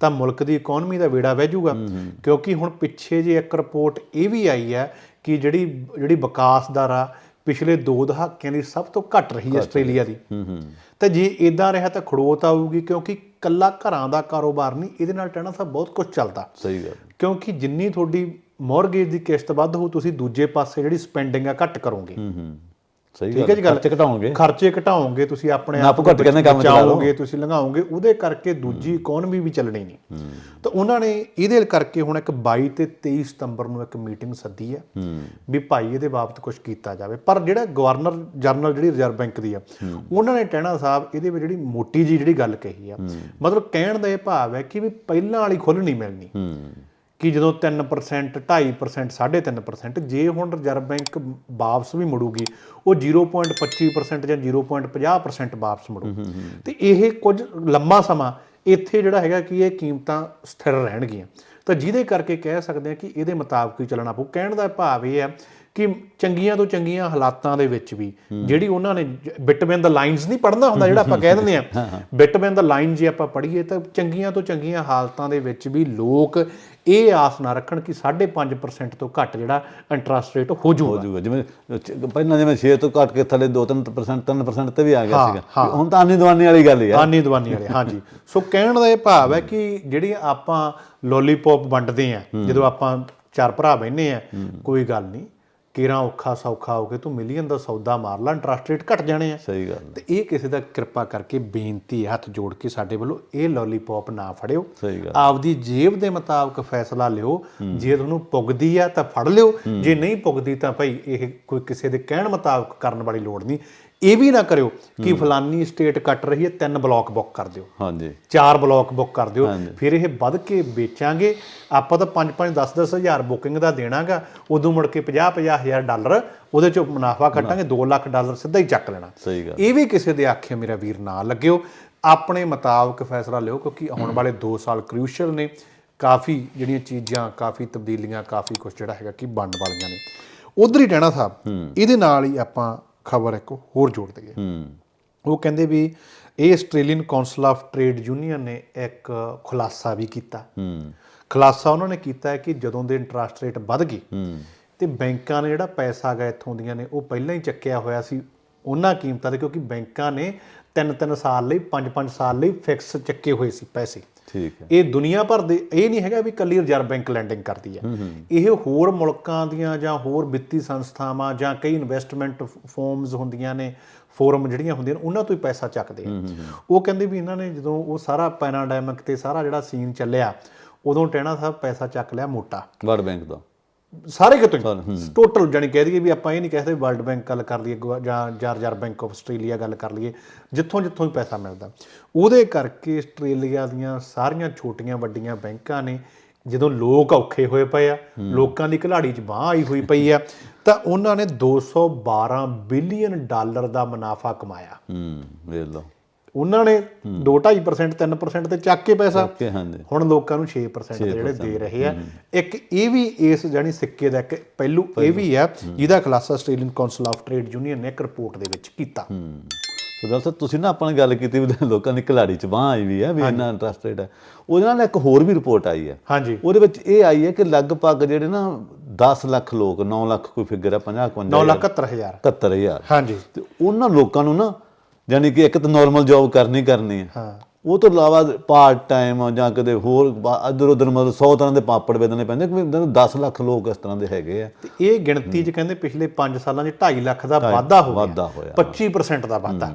S1: ਤਾਂ ਮੁਲਕ ਦੀ ਇਕਨੋਮੀ ਦਾ ਵੇੜਾ ਵਹਿ ਜਾਊਗਾ। ਕਿਉਂਕਿ ਹੁਣ ਪਿੱਛੇ ਜੇ ਇੱਕ ਰਿਪੋਰਟ ਇਹ ਵੀ ਆਈ ਹੈ ਕਿ ਜਿਹੜੀ ਜਿਹੜੀ ਵਿਕਾਸ ਦਰ ਆ ਪਿਛਲੇ 2 ਦਹਾਕਿਆਂ ਦੀ ਸਭ ਤੋਂ ਘੱਟ ਰਹੀ ਹੈ। ਆਸਟ੍ਰੇਲੀਆ ਦੀ।
S2: ਹੂੰ ਹੂੰ।
S1: ਤਾਂ ਜੇ ਇਦਾਂ ਰਿਹਾ ਤਾਂ ਖੜੋਤ ਆਊਗੀ ਕਿਉਂਕਿ ਕੱਲਾ ਘਰਾਂ ਦਾ ਕਾਰੋਬਾਰ ਨਹੀਂ ਇਹਦੇ ਨਾਲ ਟਹਿਣਾ ਸਾਹਿਬ ਬਹੁਤ ਕੁਝ ਚੱਲਦਾ।
S2: ਸਹੀ ਗੱਲ।
S1: ਕਿਉਂਕਿ ਜਿੰਨੀ ਤੁਹਾਡੀ ਮੌਰਗੇਜ ਦੀ ਕਿਸ਼ਤ ਵੱਧ ਹੋ ਤੁਸੀਂ ਦੂਜੇ ਪਾਸੇ ਜਿਹੜੀ ਸਪੈਂਡਿੰਗ ਆ ਘੱਟ ਕਰੋਗੇ।
S2: ਹੂੰ ਹੂੰ। ਸਹੀ
S1: ਠੀਕ ਹੈ ਜੀ ਗੱਲ।
S2: ਖਰਚ ਘਟਾਉਣਗੇ।
S1: ਖਰਚੇ ਘਟਾਓਗੇ ਤੁਸੀਂ ਆਪਣੇ ਨੂੰ
S2: ਘੁੱਟ ਕੇ ਨਾ ਕੰਮ ਚਲਾ ਲਓ।
S1: ਬਚਾਓਗੇ ਤੁਸੀਂ ਲੰਘਾਓਗੇ ਉਹਦੇ ਕਰਕੇ ਦੂਜੀ ਇਕਨੋਮੀ ਵੀ ਚੱਲਣੀ ਨਹੀਂ। ਤਾਂ ਉਹਨਾਂ ਨੇ ਇਹਦੇ ਕਰਕੇ ਹੁਣ ਇੱਕ 22 ਤੇ 23 ਸਤੰਬਰ ਨੂੰ ਇੱਕ ਮੀਟਿੰਗ ਸੱਦੀ ਹੈ
S2: ਹੂੰ।
S1: ਵੀ ਭਾਈ ਇਹਦੇ ਬਾਬਤ ਕੁਝ ਕੀਤਾ ਜਾਵੇ। ਪਰ ਜਿਹੜਾ ਗਵਰਨਰ ਜਨਰਲ ਜਿਹੜੀ ਰਿਜ਼ਰਵ ਬੈਂਕ ਦੀ ਆ ਉਹਨਾਂ ਨੇ ਟਹਿਣਾ ਸਾਹਿਬ ਇਹਦੇ ਵਿੱਚ ਜਿਹੜੀ ਮੋਟੀ ਜੀ ਜਿਹੜੀ ਗੱਲ ਕਹੀ ਆ ਮਤਲਬ ਕਹਿਣ ਦਾ ਇਹ ਭਾਵ ਹੈ ਕਿ ਵੀ ਪਹਿਲਾਂ ਵਾਲੀ ਖੁੱਲ੍ਹ ਨਹੀਂ ਮਿਲਣੀ। ਕਿ ਜਦੋਂ 3% 2.5% 3.5% ਜੇ ਹੁਣ ਰਿਜ਼ਰਵ ਬੈਂਕ ਵਾਪਸ ਵੀ ਮੁੜੂਗੀ ਉਹ 0.25% ਜਾਂ 0.50% ਵਾਪਸ ਮੁੜੂ। ਤੇ ਇਹ ਕੁਝ ਲੰਮਾ ਸਮਾਂ ਇੱਥੇ ਜਿਹੜਾ ਹੈਗਾ ਕਿ ਇਹ ਕੀਮਤਾਂ ਸਥਿਰ ਰਹਿਣਗੀਆਂ। ਤਾਂ ਜਿਹਦੇ ਕਰਕੇ ਕਹਿ ਸਕਦੇ ਹਾਂ ਕਿ ਇਹਦੇ ਮੁਤਾਬਕ ਹੀ ਚੱਲਣਾ ਪਊ। ਕਹਿਣ ਦਾ ਭਾਵ ਇਹ ਹੈ ਕਿ ਚੰਗੀਆਂ ਤੋਂ ਚੰਗੀਆਂ ਹਾਲਾਤਾਂ ਦੇ ਵਿੱਚ ਵੀ ਜਿਹੜੀ ਉਹਨਾਂ ਨੇ ਬਿਟਵੀਨ ਦਾ ਲਾਈਨਸ ਨਹੀਂ ਪੜਨਾ ਹੁੰਦਾ ਜਿਹੜਾ ਆਪਾਂ ਕਹਿ ਦਿੰਦੇ ਆ ਬਿਟਵੀਨ ਦਾ ਲਾਈਨ ਜੇ ਆਪਾਂ ਪੜ੍ਹੀਏ ਤਾਂ ਚੰਗੀਆਂ ਤੋਂ ਚੰਗੀਆਂ ਹਾਲਤਾਂ ਦੇ ਵਿੱਚ ਵੀ ਲੋਕ ਇਹ ਆਸ ਨਾ ਰੱਖਣ ਕਿ 5.5% ਤੋਂ ਘੱਟ ਜਿਹੜਾ ਇੰਟਰਸਟ ਰੇਟ ਹੋ ਜਾਊਗਾ।
S2: ਜਿਵੇਂ ਪਹਿਲਾਂ ਜਿਵੇਂ 6 ਤੋਂ ਘੱਟ ਕੇ ਥੱਲੇ 2-3% 3% ਤੇ ਵੀ ਆ ਗਿਆ ਸੀਗਾ। ਹੁਣ ਤਾਂ ਆਨੀ ਦਵਾਨੀ ਵਾਲੀ ਗੱਲ ਹੀ। ਆ
S1: ਆਨੀ ਦਵਾਨੀ ਵਾਲੇ ਹਾਂਜੀ। ਸੋ ਕਹਿਣ ਦਾ ਇਹ ਭਾਵ ਹੈ ਕਿ ਜਿਹੜੀ ਆਪਾਂ ਲੋਲੀਪੌਪ ਵੰਡਦੇ ਆ ਜਦੋਂ ਆਪਾਂ ਚਾਰ ਭਰਾ ਬਹਿੰਦੇ ਆ ਕੋਈ ਗੱਲ ਨਹੀਂ। ਕਿਰਾਂ ਔਖਾ ਸੌਖਾ ਹੋ ਕੇ ਤੂੰ ਮਿਲੀਅਨ ਦਾ ਸੌਦਾ ਮਾਰ ਲਾ ਇੰਟਰਸਟ ਰੇਟ ਘਟ ਜਾਣੇ ਆ।
S2: ਸਹੀ ਗੱਲ
S1: ਤੇ ਇਹ ਕਿਸੇ ਦਾ ਕਿਰਪਾ ਕਰਕੇ ਬੇਨਤੀ ਹੈ ਹੱਥ ਜੋੜ ਕੇ ਸਾਡੇ ਵੱਲੋਂ ਇਹ ਲੋਲੀਪੌਪ ਨਾ ਫੜਿਓ।
S2: ਸਹੀ ਗੱਲ
S1: ਆਪਦੀ ਜੇਬ ਦੇ ਮੁਤਾਬਕ ਫੈਸਲਾ ਲਿਓ। ਜੇ ਤੁਹਾਨੂੰ ਪੁੱਗਦੀ ਆ ਤਾਂ ਫੜ ਲਿਓ। ਜੇ ਨਹੀਂ ਪੁੱਗਦੀ ਤਾਂ ਭਾਈ ਇਹ ਕੋਈ ਕਿਸੇ ਦੇ ਕਹਿਣ ਮੁਤਾਬਕ ਕਰਨ ਵਾਲੀ ਲੋੜ ਨਹੀਂ। ਇਹ ਵੀ ਨਾ ਕਰਿਓ ਕਿ ਫਲਾਨੀ ਸਟੇਟ ਕੱਟ ਰਹੀ ਹੈ ਤਿੰਨ ਬਲੌਕ ਬੁੱਕ ਕਰ ਦਿਓ।
S2: ਹਾਂਜੀ।
S1: ਚਾਰ ਬਲੌਕ ਬੁੱਕ ਕਰ ਦਿਓ। ਫਿਰ ਇਹ ਵੱਧ ਕੇ ਵੇਚਾਂਗੇ। ਆਪਾਂ ਤਾਂ 5 5 10 10 ਹਜ਼ਾਰ ਬੁਕਿੰਗ ਦਾ ਦੇਣਾਗਾ। ਉਦੋਂ ਮੁੜ ਕੇ 50 50 ਹਜ਼ਾਰ ਡਾਲਰ ਉਹਦੇ ਚੋਂ ਮੁਨਾਫਾ ਕੱਟਾਂਗੇ 2 ਲੱਖ ਡਾਲਰ ਸਿੱਧਾ ਹੀ ਚੱਕ ਲੈਣਾ।
S2: ਸਹੀ ਗੱਲ।
S1: ਇਹ ਵੀ ਕਿਸੇ ਦੇ ਆਖੇ ਮੇਰਾ ਵੀਰ ਨਾ ਲੱਗਿਓ। ਆਪਣੇ ਮੁਤਾਬਕ ਫੈਸਲਾ ਲਿਓ ਕਿਉਂਕਿ ਆਉਣ ਵਾਲੇ 2 ਸਾਲ ਕ੍ਰੂਸ਼ੀਅਲ ਨੇ। ਕਾਫੀ ਜਿਹੜੀਆਂ ਚੀਜ਼ਾਂ ਕਾਫੀ ਤਬਦੀਲੀਆਂ ਕਾਫੀ ਕੁਝ ਜਿਹੜਾ ਹੈਗਾ ਕਿ ਬਣਨ ਵਾਲੀਆਂ ਨੇ। ਉਧਰ ਹੀ ਰਹਿਣਾ ਸਾਹਿਬ। ਇਹਦੇ ਨਾਲ ਹੀ ਆਪਾਂ ਖਬਰ ਇੱਕ ਹੋਰ ਜੋੜ ਦਈਏ।
S2: ਹੂੰ।
S1: ਉਹ ਕਹਿੰਦੇ ਵੀ ਇਹ Australian council of trade union ਨੇ ਇੱਕ ਖੁਲਾਸਾ ਵੀ ਕੀਤਾ।
S2: ਹੂੰ।
S1: ਖੁਲਾਸਾ ਉਹਨਾਂ ਨੇ ਕੀਤਾ ਹੈ ਕਿ ਜਦੋਂ ਦੇ ਇੰਟਰਸਟ ਰੇਟ ਵੱਧ ਗਏ
S2: ਹੂੰ।
S1: ਤੇ ਬੈਂਕਾਂ ਨੇ ਜਿਹੜਾ ਪੈਸਾ ਗਾ ਇੱਥੋਂ ਦੀਆਂ ਨੇ ਉਹ ਪਹਿਲਾਂ ਹੀ ਚੱਕਿਆ ਹੋਇਆ ਸੀ ਉਹਨਾਂ ਕੀਮਤਾਂ ਤੇ ਕਿਉਂਕਿ ਬੈਂਕਾਂ ਨੇ 3-3 ਸਾਲ ਲਈ 5-5 ਸਾਲ ਲਈ ਫਿਕਸ ਚੱਕੇ ਹੋਏ ਸੀ ਪੈਸੇ।
S2: ਠੀਕ ਹੈ।
S1: ਇਹ ਦੁਨੀਆ ਭਰ ਦੇ ਇਹ ਨਹੀਂ ਹੈਗਾ ਵੀ ਕੱਲੀ ਰਿਜ਼ਰਵ ਬੈਂਕ ਲੈਂਡਿੰਗ ਕਰਦੀ ਹੈ। ਇਹ ਹੋਰ ਮੁਲਕਾਂ ਦੀਆਂ ਜਾਂ ਹੋਰ ਵਿੱਤੀ ਸੰਸਥਾਵਾਂ ਜਾਂ ਕਈ ਇਨਵੈਸਟਮੈਂਟ ਫੋਰਮਸ ਹੁੰਦੀਆਂ ਨੇ ਫੋਰਮ ਜਿਹੜੀਆਂ ਹੁੰਦੀਆਂ ਨੇ ਉਹਨਾਂ ਤੋਂ ਹੀ ਪੈਸਾ ਚੱਕਦੇ ਆ। ਉਹ ਕਹਿੰਦੇ ਵੀ ਇਹਨਾਂ ਨੇ ਜਦੋਂ ਉਹ ਸਾਰਾ ਪੈਨਾਡੈਮਿਕ ਤੇ ਸਾਰਾ ਜਿਹੜਾ ਸੀਨ ਚੱਲਿਆ ਉਦੋਂ ਟਹਿਣਾ ਸਾਹਿਬ ਪੈਸਾ ਚੱਕ ਲਿਆ ਮੋਟਾ।
S2: ਵਰਲਡ ਬੈਂਕ ਦਾ
S1: ਸਾਰੇ ਕਿਤੋਂ ਟੋਟਲ ਜਾਨੀ ਕਹਿ ਦਈਏ ਵੀ ਆਪਾਂ ਇਹ ਨਹੀਂ ਕਹਿ ਸਕਦੇ ਵਰਲਡ ਬੈਂਕ ਗੱਲ ਕਰ ਲਈਏ ਜਾਂ ਜਾਂ ਰਿਜ਼ਰਵ ਬੈਂਕ ਆਫ ਆਸਟ੍ਰੇਲੀਆ ਗੱਲ ਕਰ ਲਈਏ ਜਿੱਥੋਂ ਜਿੱਥੋਂ ਵੀ ਪੈਸਾ ਮਿਲਦਾ। ਉਹਦੇ ਕਰਕੇ ਆਸਟ੍ਰੇਲੀਆ ਦੀਆਂ ਸਾਰੀਆਂ ਛੋਟੀਆਂ ਵੱਡੀਆਂ ਬੈਂਕਾਂ ਨੇ ਜਦੋਂ ਲੋਕ ਔਖੇ ਹੋਏ ਪਏ ਆ ਲੋਕਾਂ ਦੀ ਘਲਾੜੀ 'ਚ ਬਾਹ ਆਈ ਹੋਈ ਪਈ ਆ ਤਾਂ ਉਹਨਾਂ ਨੇ 212 ਬਿਲੀਅਨ ਡਾਲਰ ਦਾ ਮੁਨਾਫਾ ਕਮਾਇਆ।
S2: ਹੂੰ ਵੇਖ ਲਓ।
S1: ਉਹਨਾਂ ਨੇ 2.5% 3% ਤੇ ਚੱਕ ਕੇ ਪੈਸਾ। ਹੁਣ ਲੋਕਾਂ ਨੂੰ 6% ਦੇ ਜਿਹੜੇ ਦੇ ਰਹੇ ਆ। ਇੱਕ ਇਹ ਵੀ ਇਸ ਜਾਨੀ ਸਿੱਕੇ ਦਾ ਇੱਕ ਪਹਿਲੂ ਇਹ ਵੀ ਆ ਜਿਹਦਾ ਖੁਲਾਸਾ Australian council of trade union ਨੇ ਇੱਕ ਰਿਪੋਰਟ ਦੇ ਵਿੱਚ ਕੀਤਾ।
S2: ਸੋ ਦਰਸਕ ਤੁਸੀਂ ਨਾ ਆਪਾਂ ਗੱਲ ਕੀਤੀ ਵੀ ਲੋਕਾਂ ਦੀ ਘਲਾੜੀ ਚ ਬਾਹ ਆਈ ਵੀ ਹੈ ਵੀ ਇੰਨਾ ਇੰਟਰਸਟ ਰੇਟ ਹੈ ਉਹਦੇ ਨਾਲ ਇੱਕ ਹੋਰ ਵੀ ਰਿਪੋਰਟ ਆਈ ਹੈ ਉਹਦੇ ਵਿੱਚ ਇਹ ਆਈ ਹੈ ਕਿ ਲਗਭਗ ਜਿਹੜੇ ਨਾ 10 ਲੱਖ ਲੋਕ 9 ਲੱਖ ਕੋਈ ਫਿਗਰ ਹੈ 50 51
S1: 971000
S2: 71000
S1: ਹਾਂਜੀ।
S2: ਤੇ ਉਹਨਾਂ ਲੋਕਾਂ ਨੂੰ ਨਾ ਯਾਨੀ ਕਿ ਇੱਕ ਤਾਂ ਨਾਰਮਲ ਜੌਬ ਕਰਨੀ ਕਰਨੀ ਹੈ
S1: ਹਾਂ।
S2: ਉਹ ਤੋਂ ਇਲਾਵਾ ਪਾਰਟ ਟਾਈਮ ਜਾਂ ਕਿਤੇ ਹੋਰ ਅਦਰ ਉਧਰ ਮਤਲਬ 100 ਤਰ੍ਹਾਂ ਦੇ ਪਾਪੜ ਵੇਦਣੇ ਪੈਂਦੇ ਕਿ 10 ਲੱਖ ਲੋਕ ਇਸ ਤਰ੍ਹਾਂ ਦੇ ਹੈਗੇ ਆ।
S1: ਤੇ ਇਹ ਗਿਣਤੀ 'ਚ ਕਹਿੰਦੇ ਪਿਛਲੇ 5 ਸਾਲਾਂ 'ਚ 2.5 ਲੱਖ ਦਾ ਵਾਧਾ ਹੋ ਗਿਆ।
S2: ਵਾਧਾ ਹੋਇਆ।
S1: 25% ਦਾ ਵਾਧਾ।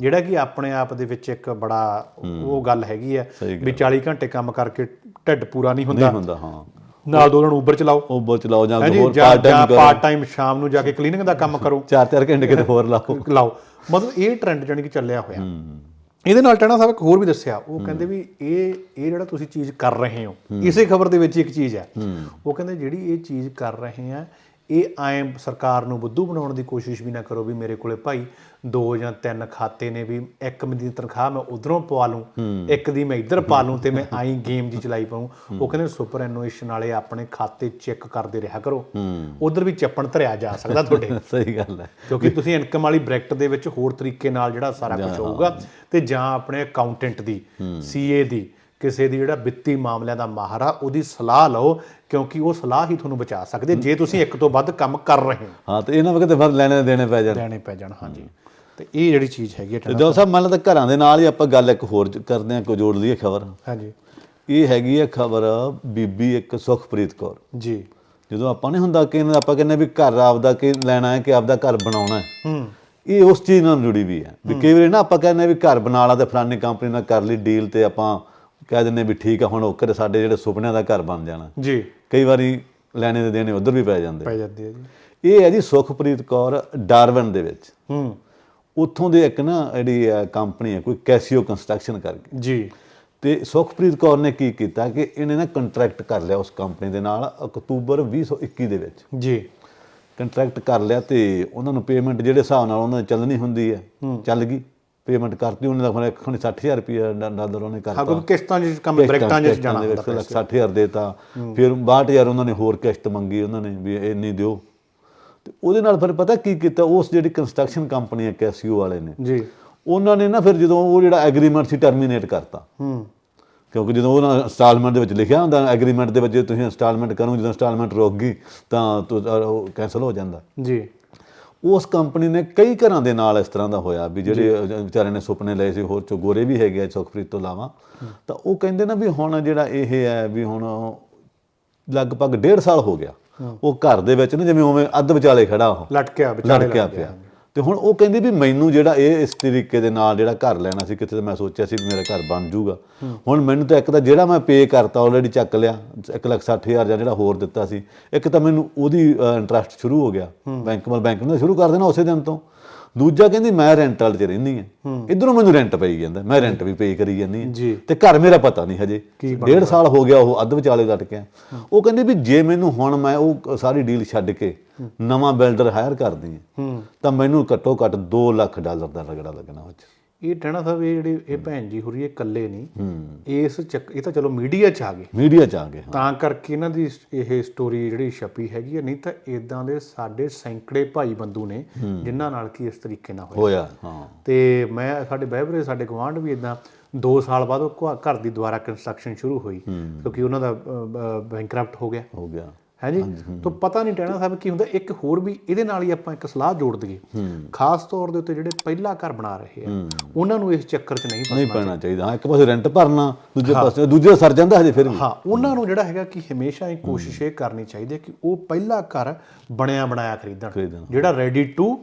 S1: ਜਿਹੜਾ ਕਿ ਆਪਣੇ ਆਪ ਦੇ ਵਿੱਚ ਇੱਕ ਬੜਾ ਉਹ ਗੱਲ ਹੈਗੀ ਆ ਵੀ 40 ਘੰਟੇ ਕੰਮ ਕਰਕੇ ਢਿੱਡ ਪੂਰਾ ਨਹੀਂ ਹੁੰਦਾ।
S2: ਨਹੀਂ ਹੁੰਦਾ ਹਾਂ।
S1: ਨਾਲ ਦੋ ਨੂੰ ਉਬਰ ਚਲਾਓ।
S2: ਬੋ ਚਲਾਓ ਜਾਂ ਹੋਰ ਪਾਰਟ ਟਾਈਮ ਕਰੋ।
S1: ਪਾਰਟ ਟਾਈਮ ਸ਼ਾਮ ਨੂੰ ਜਾ ਕੇ ਕਲੀਨਿੰਗ ਦਾ ਕੰਮ ਕਰੋ।
S2: ਚਾਰ ਚਾਰ ਘੰਟੇ ਕਿਤੇ ਹੋਰ ਲਾਓ।
S1: ਲਾਓ। ਮਤਲਬ ਇਹ ਟ੍ਰੈਂਡ ਜਾਨੀ ਕਿ ਚੱਲਿਆ ਹੋਇਆ। ਇਹਦੇ ਨਾਲ ਟੈਣਾ ਸਾਹਿਬ ਇੱਕ ਹੋਰ ਵੀ ਦੱਸਿਆ ਉਹ ਕਹਿੰਦੇ ਵੀ ਇਹ ਇਹ ਜਿਹੜਾ ਤੁਸੀਂ ਚੀਜ਼ ਕਰ ਰਹੇ ਹੋ ਇਸੇ ਖਬਰ ਦੇ ਵਿੱਚ ਇੱਕ ਚੀਜ਼ ਹੈ। ਉਹ ਕਹਿੰਦੇ ਜਿਹੜੀ ਇਹ ਚੀਜ਼ ਕਰ ਰਹੇ ਆ ਇਹ ਐਂ ਸਰਕਾਰ ਨੂੰ ਬੁੱਧੂ ਬਣਾਉਣ ਦੀ ਕੋਸ਼ਿਸ਼ ਵੀ ਨਾ ਕਰੋ ਵੀ ਮੇਰੇ ਕੋਲੇ ਭਾਈ ਦੋ ਜਾਂ ਤਿੰਨ ਖਾਤੇ ਨੇ ਵੀ ਇੱਕ ਦੀ ਤਨਖਾਹ ਮੈਂ ਉਧਰੋਂ ਪਵਾ ਲੂੰ ਇੱਕ ਦੀ ਮੈਂ ਇੱਧਰ ਪਾ ਲੂੰ ਤੇ ਮੈਂ ਆਈ ਗੇਮ ਜੀ ਚਲਾਈ ਪਾਉਂ ਉਹ ਕਹਿੰਦੇ ਸੁਪਰ ਐਨੂਏਸ਼ਨ ਵਾਲੇ ਆਪਣੇ ਖਾਤੇ ਚੈੱਕ ਕਰਦੇ ਰਿਹਾ ਕਰੋ। ਉਧਰ ਵੀ ਚੱਪਣ ਧਰਿਆ ਜਾ ਸਕਦਾ ਤੁਹਾਡੇ।
S2: ਸਹੀ ਗੱਲ ਹੈ।
S1: ਕਿਉਂਕਿ ਤੁਸੀਂ ਇਨਕਮ ਵਾਲੀ ਬ੍ਰੈਕਟ ਦੇ ਵਿੱਚ ਹੋਰ ਤਰੀਕੇ ਨਾਲ ਜਿਹੜਾ ਸਾਰਾ ਕੁਝ ਹੋਊਗਾ ਤੇ ਜਾਂ ਆਪਣੇ ਅਕਾਊਂਟੈਂਟ ਦੀ ਸੀਏ ਦੀ ਕਿਸੇ ਦੀ ਜਿਹੜਾ ਵਿੱਤੀ ਮਾਮਲਿਆਂ ਦਾ ਮਾਹਰ ਆ ਉਹਦੀ ਸਲਾਹ ਲਓ ਕਿਉਂਕਿ ਉਹ ਸਲਾਹ ਹੀ ਤੁਹਾਨੂੰ ਬਚਾ ਸਕਦੇ। ਜੇ ਤੁਸੀਂ ਇੱਕ ਤੋਂ ਵੱਧ ਕੰਮ ਕਰ ਰਹੇ ਹੋ।
S2: ਹਾਂ ਤੇ ਇਹਨਾਂ ਵਕਤ ਫਿਰ ਲੈਣੇ ਦੇਣੇ ਪੈ ਜਾਣ।
S1: ਲੈਣੇ ਪੈ ਜਾਣ ਹਾਂਜੀ। ਤੇ ਇਹ ਜਿਹੜੀ ਚੀਜ਼ ਹੈਗੀ ਹੈ
S2: ਜੋ ਸਾਹਿਬ ਮੰਨ ਲਓ ਤਾਂ ਘਰਾਂ ਦੇ ਨਾਲ ਹੀ ਆਪਾਂ ਗੱਲ ਇੱਕ ਹੋਰ ਜ- ਕਰਦੇ ਹਾਂ ਕੋ ਜੋੜ ਲਈਏ ਖਬਰ।
S1: ਹਾਂਜੀ।
S2: ਇਹ ਹੈਗੀ ਹੈ ਖਬਰ ਬੀਬੀ ਇੱਕ ਸੁਖਪ੍ਰੀਤ ਕੌਰ।
S1: ਜੀ।
S2: ਜਦੋਂ ਆਪਾਂ ਨਹੀਂ ਹੁੰਦਾ ਕਿ ਇਹਨਾਂ ਦਾ ਆਪਾਂ ਕਹਿੰਦੇ ਵੀ ਘਰ ਆਪਦਾ ਕਿ ਲੈਣਾ ਹੈ ਕਿ ਆਪਦਾ ਘਰ ਬਣਾਉਣਾ ਹੈ।
S1: ਹੂੰ।
S2: ਇਹ ਉਸ ਚੀਜ਼ ਨਾਲ ਜੁੜੀ ਵੀ ਹੈ। ਵੀ ਕਈ ਵਾਰੀ ਨਾ ਆਪਾਂ ਕਹਿੰਦੇ ਵੀ ਘਰ ਬਣਾ ਲਾ ਤੇ ਫਲਾਨੀ ਕੰਪਨੀ ਨਾਲ ਕਰ ਲਈ ਡੀਲ ਤੇ ਆਪਾਂ ਕਹਿ ਦਿੰਦੇ ਵੀ ਠੀਕ ਆ ਹੁਣ ਉਹ ਘਰੇ ਸਾਡੇ ਜਿਹੜੇ ਸੁਪਨਿਆਂ ਦਾ ਘਰ ਬਣ ਜਾਣਾ। ਜੀ। ਕਈ ਵਾਰੀ ਲੈਣੇ ਦੇ ਦੇਣੇ ਉਧਰ ਵੀ ਪੈ ਜਾਂਦੇ।
S1: ਪੈ ਜਾਂਦੀ ਹੈ ਜੀ।
S2: ਇਹ ਹੈ ਜੀ ਸੁਖਪ੍ਰੀਤ ਕੌਰ ਡਾਰਵਨ ਦੇ ਵਿੱਚ।
S1: ਹੂੰ।
S2: ਉੱਥੋਂ ਦੇ ਇੱਕ ਨਾ ਜਿਹੜੀ ਕੰਪਨੀ ਹੈ ਕੋਈ ਕੈਸੀਓ ਕੰਸਟਰਕਸ਼ਨ ਕਰਕੇ।
S1: ਜੀ।
S2: ਤੇ ਸੁਖਪ੍ਰੀਤ ਕੌਰ ਨੇ ਕੀ ਕੀਤਾ ਕਿ ਇਹਨੇ ਨਾ ਕੰਟਰੈਕਟ ਕਰ ਲਿਆ ਉਸ ਕੰਪਨੀ ਦੇ ਨਾਲ ਅਕਤੂਬਰ 2021 ਦੇ ਵਿੱਚ।
S1: ਜੀ।
S2: ਕੰਟਰੈਕਟ ਕਰ ਲਿਆ ਤੇ ਉਹਨਾਂ ਨੂੰ ਪੇਮੈਂਟ ਜਿਹੜੇ ਹਿਸਾਬ ਨਾਲ ਉਹਨਾਂ ਦੀ ਚੱਲਣੀ ਹੁੰਦੀ ਹੈ ਚੱਲ ਗਈ। ਪੇਮੈਂਟ ਕਰਤੀ ਉਹਨੇ ਦਾ ਫਿਰ 60000 ਰੁਪਏ ਡਾਲਰ ਉਹਨੇ
S1: ਹਾਂ
S2: ਕਰਤਾ
S1: ਕਿਉਂਕਿ ਕਿਸ਼ਤਾਂ ਜਿਸ ਕੰਮ ਬ੍ਰੈਕਟਾਂ ਜਿਸ ਜਾਣਾ ਹੁੰਦਾ
S2: 60000 ਦੇਤਾ। ਫਿਰ 62000 ਉਹਨਾਂ ਨੇ ਹੋਰ ਕਿਸ਼ਤ ਮੰਗੀ ਉਹਨਾਂ ਨੇ ਵੀ ਇੰਨੀ ਦਿਓ। ਤੇ ਉਹਦੇ ਨਾਲ ਫਿਰ ਪਤਾ ਕੀ ਕੀਤਾ ਉਸ ਜਿਹੜੀ ਕੰਸਟਰਕਸ਼ਨ ਕੰਪਨੀ ਹੈ ਕੈਸੀਓ ਵਾਲੇ ਨੇ
S1: ਜੀ।
S2: ਉਹਨਾਂ ਨੇ ਨਾ ਫਿਰ ਜਦੋਂ ਉਹ ਜਿਹੜਾ ਐਗਰੀਮੈਂਟ ਸੀ ਟਰਮੀਨੇਟ ਕਰਤਾ।
S1: ਹੂੰ।
S2: ਕਿਉਂਕਿ ਜਦੋਂ ਉਹਨਾਂ ਇੰਸਟਾਲਮੈਂਟ ਦੇ ਵਿੱਚ ਲਿਖਿਆ ਹੁੰਦਾ ਐਗਰੀਮੈਂਟ ਦੇ ਵਿੱਚ ਜੇ ਤੁਸੀਂ ਇੰਸਟਾਲਮੈਂਟ ਕਰੋ ਜਦੋਂ ਇੰਸਟਾਲਮੈਂਟ ਰੁਕ ਗਈ ਤਾਂ ਉਹ ਕੈਨਸਲ ਹੋ ਜਾਂਦਾ।
S1: ਜੀ।
S2: ਉਸ ਕੰਪਨੀ ਨੇ ਕਈ ਘਰਾਂ ਦੇ ਨਾਲ ਇਸ ਤਰ੍ਹਾਂ ਦਾ ਹੋਇਆ ਵੀ ਜਿਹੜੇ ਵਿਚਾਰੇ ਨੇ ਸੁਪਨੇ ਲਏ ਸੀ ਹੋਰ ਚੋ ਗੋਰੇ ਵੀ ਹੈਗੇ ਆ ਸੁਖਪ੍ਰੀਤ ਤੋਂ ਇਲਾਵਾ। ਤਾਂ ਉਹ ਕਹਿੰਦੇ ਨਾ ਵੀ ਹੁਣ ਜਿਹੜਾ ਇਹ ਹੈ ਵੀ ਹੁਣ ਲਗਭਗ ਡੇਢ ਸਾਲ ਹੋ ਗਿਆ। ਉਹ ਘਰ ਦੇ ਵਿੱਚ ਨਾ ਜਿਵੇਂ ਉਵੇਂ ਅੱਧ ਵਿਚਾਲੇ ਖੜਾ ਉਹ।
S1: ਲਟਕਿਆ ਵਿਚਾਲੇ
S2: ਲੜਕਿਆ ਪਿਆ। ਤੇ ਹੁਣ ਉਹ ਕਹਿੰਦੇ ਵੀ ਮੈਨੂੰ ਜਿਹੜਾ ਇਹ ਇਸ ਤਰੀਕੇ ਦੇ ਨਾਲ ਜਿਹੜਾ ਘਰ ਲੈਣਾ ਸੀ ਕਿਤੇ ਮੈਂ ਸੋਚਿਆ ਸੀ ਵੀ ਮੇਰਾ ਘਰ ਬਣ ਜਾਊਗਾ ਹੁਣ ਮੈਨੂੰ ਤਾਂ ਇੱਕ ਤਾਂ ਜਿਹੜਾ ਮੈਂ ਪੇ ਕਰਤਾ ਆਲਰੇਡੀ ਚੱਕ ਲਿਆ 160000 ਜਾਂ ਜਿਹੜਾ ਹੋਰ ਦਿੱਤਾ ਸੀ ਇੱਕ ਤਾਂ ਮੈਨੂੰ ਉਹਦੀ ਇੰਟਰਸਟ ਸ਼ੁਰੂ ਹੋ ਗਿਆ। ਬੈਂਕ ਮਲ ਬੈਂਕ ਨੇ ਸ਼ੁਰੂ ਕਰ ਦੇਣਾ ਉਸੇ ਦਿਨ ਤੋਂ। ਦੂਜਾ ਕਹਿੰਦੀ ਮੈਂ ਰੈਂਟ ਵਾਲੇ 'ਚ ਰਹਿੰਦੀ ਆ ਇਧਰੋਂ ਮੈਨੂੰ ਰੈਂਟ ਪਈ ਜਾਂਦਾ। ਮੈਂ ਰੈਂਟ ਵੀ ਪੇ ਕਰੀ ਜਾਂਦੀ। ਆ ਤੇ ਘਰ ਮੇਰਾ ਪਤਾ ਨਹੀਂ ਹਜੇ। ਡੇਢ ਸਾਲ ਹੋ ਗਿਆ ਉਹ ਅੱਧ ਵਿਚਾਲੇ ਲਟਕਿਆ ਉਹ ਕਹਿੰਦੇ ਵੀ ਜੇ ਮੈਨੂੰ ਹੁਣ ਮੈਂ ਉਹ ਸਾਰੀ ਡੀਲ ਛੱਡ ਕੇ ਨਵਾਂ ਬਿਲਡਰ ਹਾਇਰ ਕਰਦੀ ਆ
S1: ਹੂੰ।
S2: ਤਾਂ ਮੈਨੂੰ ਘੱਟੋ ਘੱਟ 2 ਲੱਖ ਡਾਲਰ ਦਾ ਰਗੜਾ ਲੱਗਣਾ ਉਹ 'ਚ।
S1: ਇਹ ਟਹਿਣਾ ਸਾਹਿਬ ਇਹ ਜਿਹੜੇ ਇਹ ਭੈਣ ਜੀ ਹੋਰੀ ਇਹ ਇਕੱਲੇ ਨਹੀਂ। ਇਸ ਚੱਕ ਇਹ ਤਾਂ ਚਲੋ ਮੀਡੀਆ 'ਚ ਆ ਗਏ।
S2: ਮੀਡੀਆ 'ਚ ਆ ਗਏ
S1: ਤਾਂ ਕਰਕੇ ਇਹਨਾਂ ਦੀ ਇਹ ਸਟੋਰੀ ਜਿਹੜੀ ਛਪੀ ਹੈਗੀ ਹੈ ਨਹੀਂ ਤਾਂ ਇਦਾਂ ਦੇ ਸਾਡੇ ਸੈਂਕੜੇ ਭਾਈ ਬੰਦੂ ਨੇ ਜਿਨ੍ਹਾਂ ਨਾਲ ਕੀ ਇਸ ਤਰੀਕੇ ਨਾਲ ਹੋਇਆ।
S2: ਹਾਂ।
S1: ਤੇ ਮੈਂ ਸਾਡੇ ਬਹਿਬਰੇ ਸਾਡੇ ਗਵਾਂਢ ਵੀ ਇਦਾਂ 2 ਸਾਲ ਬਾਅਦ ਉਹ ਘਰ ਦੀ ਦੁਬਾਰਾ ਕੰਸਟਰਕਸ਼ਨ ਸ਼ੁਰੂ ਹੋਈ ਕਿਉਂਕਿ ਉਹਨਾਂ ਦਾ ਬੈਂਕਰਪਟ ਹੋ ਗਿਆ।
S2: ਹੋ ਗਿਆ।
S1: ਹੈ ਜੀ? ਤਾਂ ਪਤਾ ਨਹੀਂ ਟਹਿਣਾ ਸਾਹਿਬ ਕੀ ਹੁੰਦਾ ਇੱਕ ਹੋਰ ਵੀ ਇਹਦੇ ਨਾਲ ਹੀ ਆਪਾਂ ਇੱਕ ਸਲਾਹ ਜੋੜ ਦਈਏ। ਖਾਸ ਤੌਰ ਦੇ ਉੱਤੇ ਜਿਹੜੇ ਪਹਿਲਾ ਘਰ ਬਣਾ ਰਹੇ ਆ ਉਹਨਾਂ ਨੂੰ ਇਸ ਚੱਕਰ 'ਚ ਨਹੀਂ
S2: ਨਹੀਂ ਪੈਣਾ ਚਾਹੀਦਾ। ਹਾਂ ਇੱਕ ਪਾਸੇ ਰੈਂਟ ਭਰਨਾ ਦੂਜੇ ਪਾਸੇ ਦੂਜੇ ਸਰ ਜਾਂਦਾ ਹਜੇ ਫਿਰ ਵੀ।
S1: ਹਾਂ ਉਹਨਾਂ ਨੂੰ ਜਿਹੜਾ ਹੈਗਾ ਕਿ ਹਮੇਸ਼ਾ ਇਹ ਕੋਸ਼ਿਸ਼ ਇਹ ਕਰਨੀ ਚਾਹੀਦੀ ਹੈ ਕਿ ਉਹ ਪਹਿਲਾ ਘਰ ਬਣਿਆ ਬਣਾਇਆ ਖਰੀਦਣ। ਜਿਹੜਾ ਰੈਡੀ ਟੂ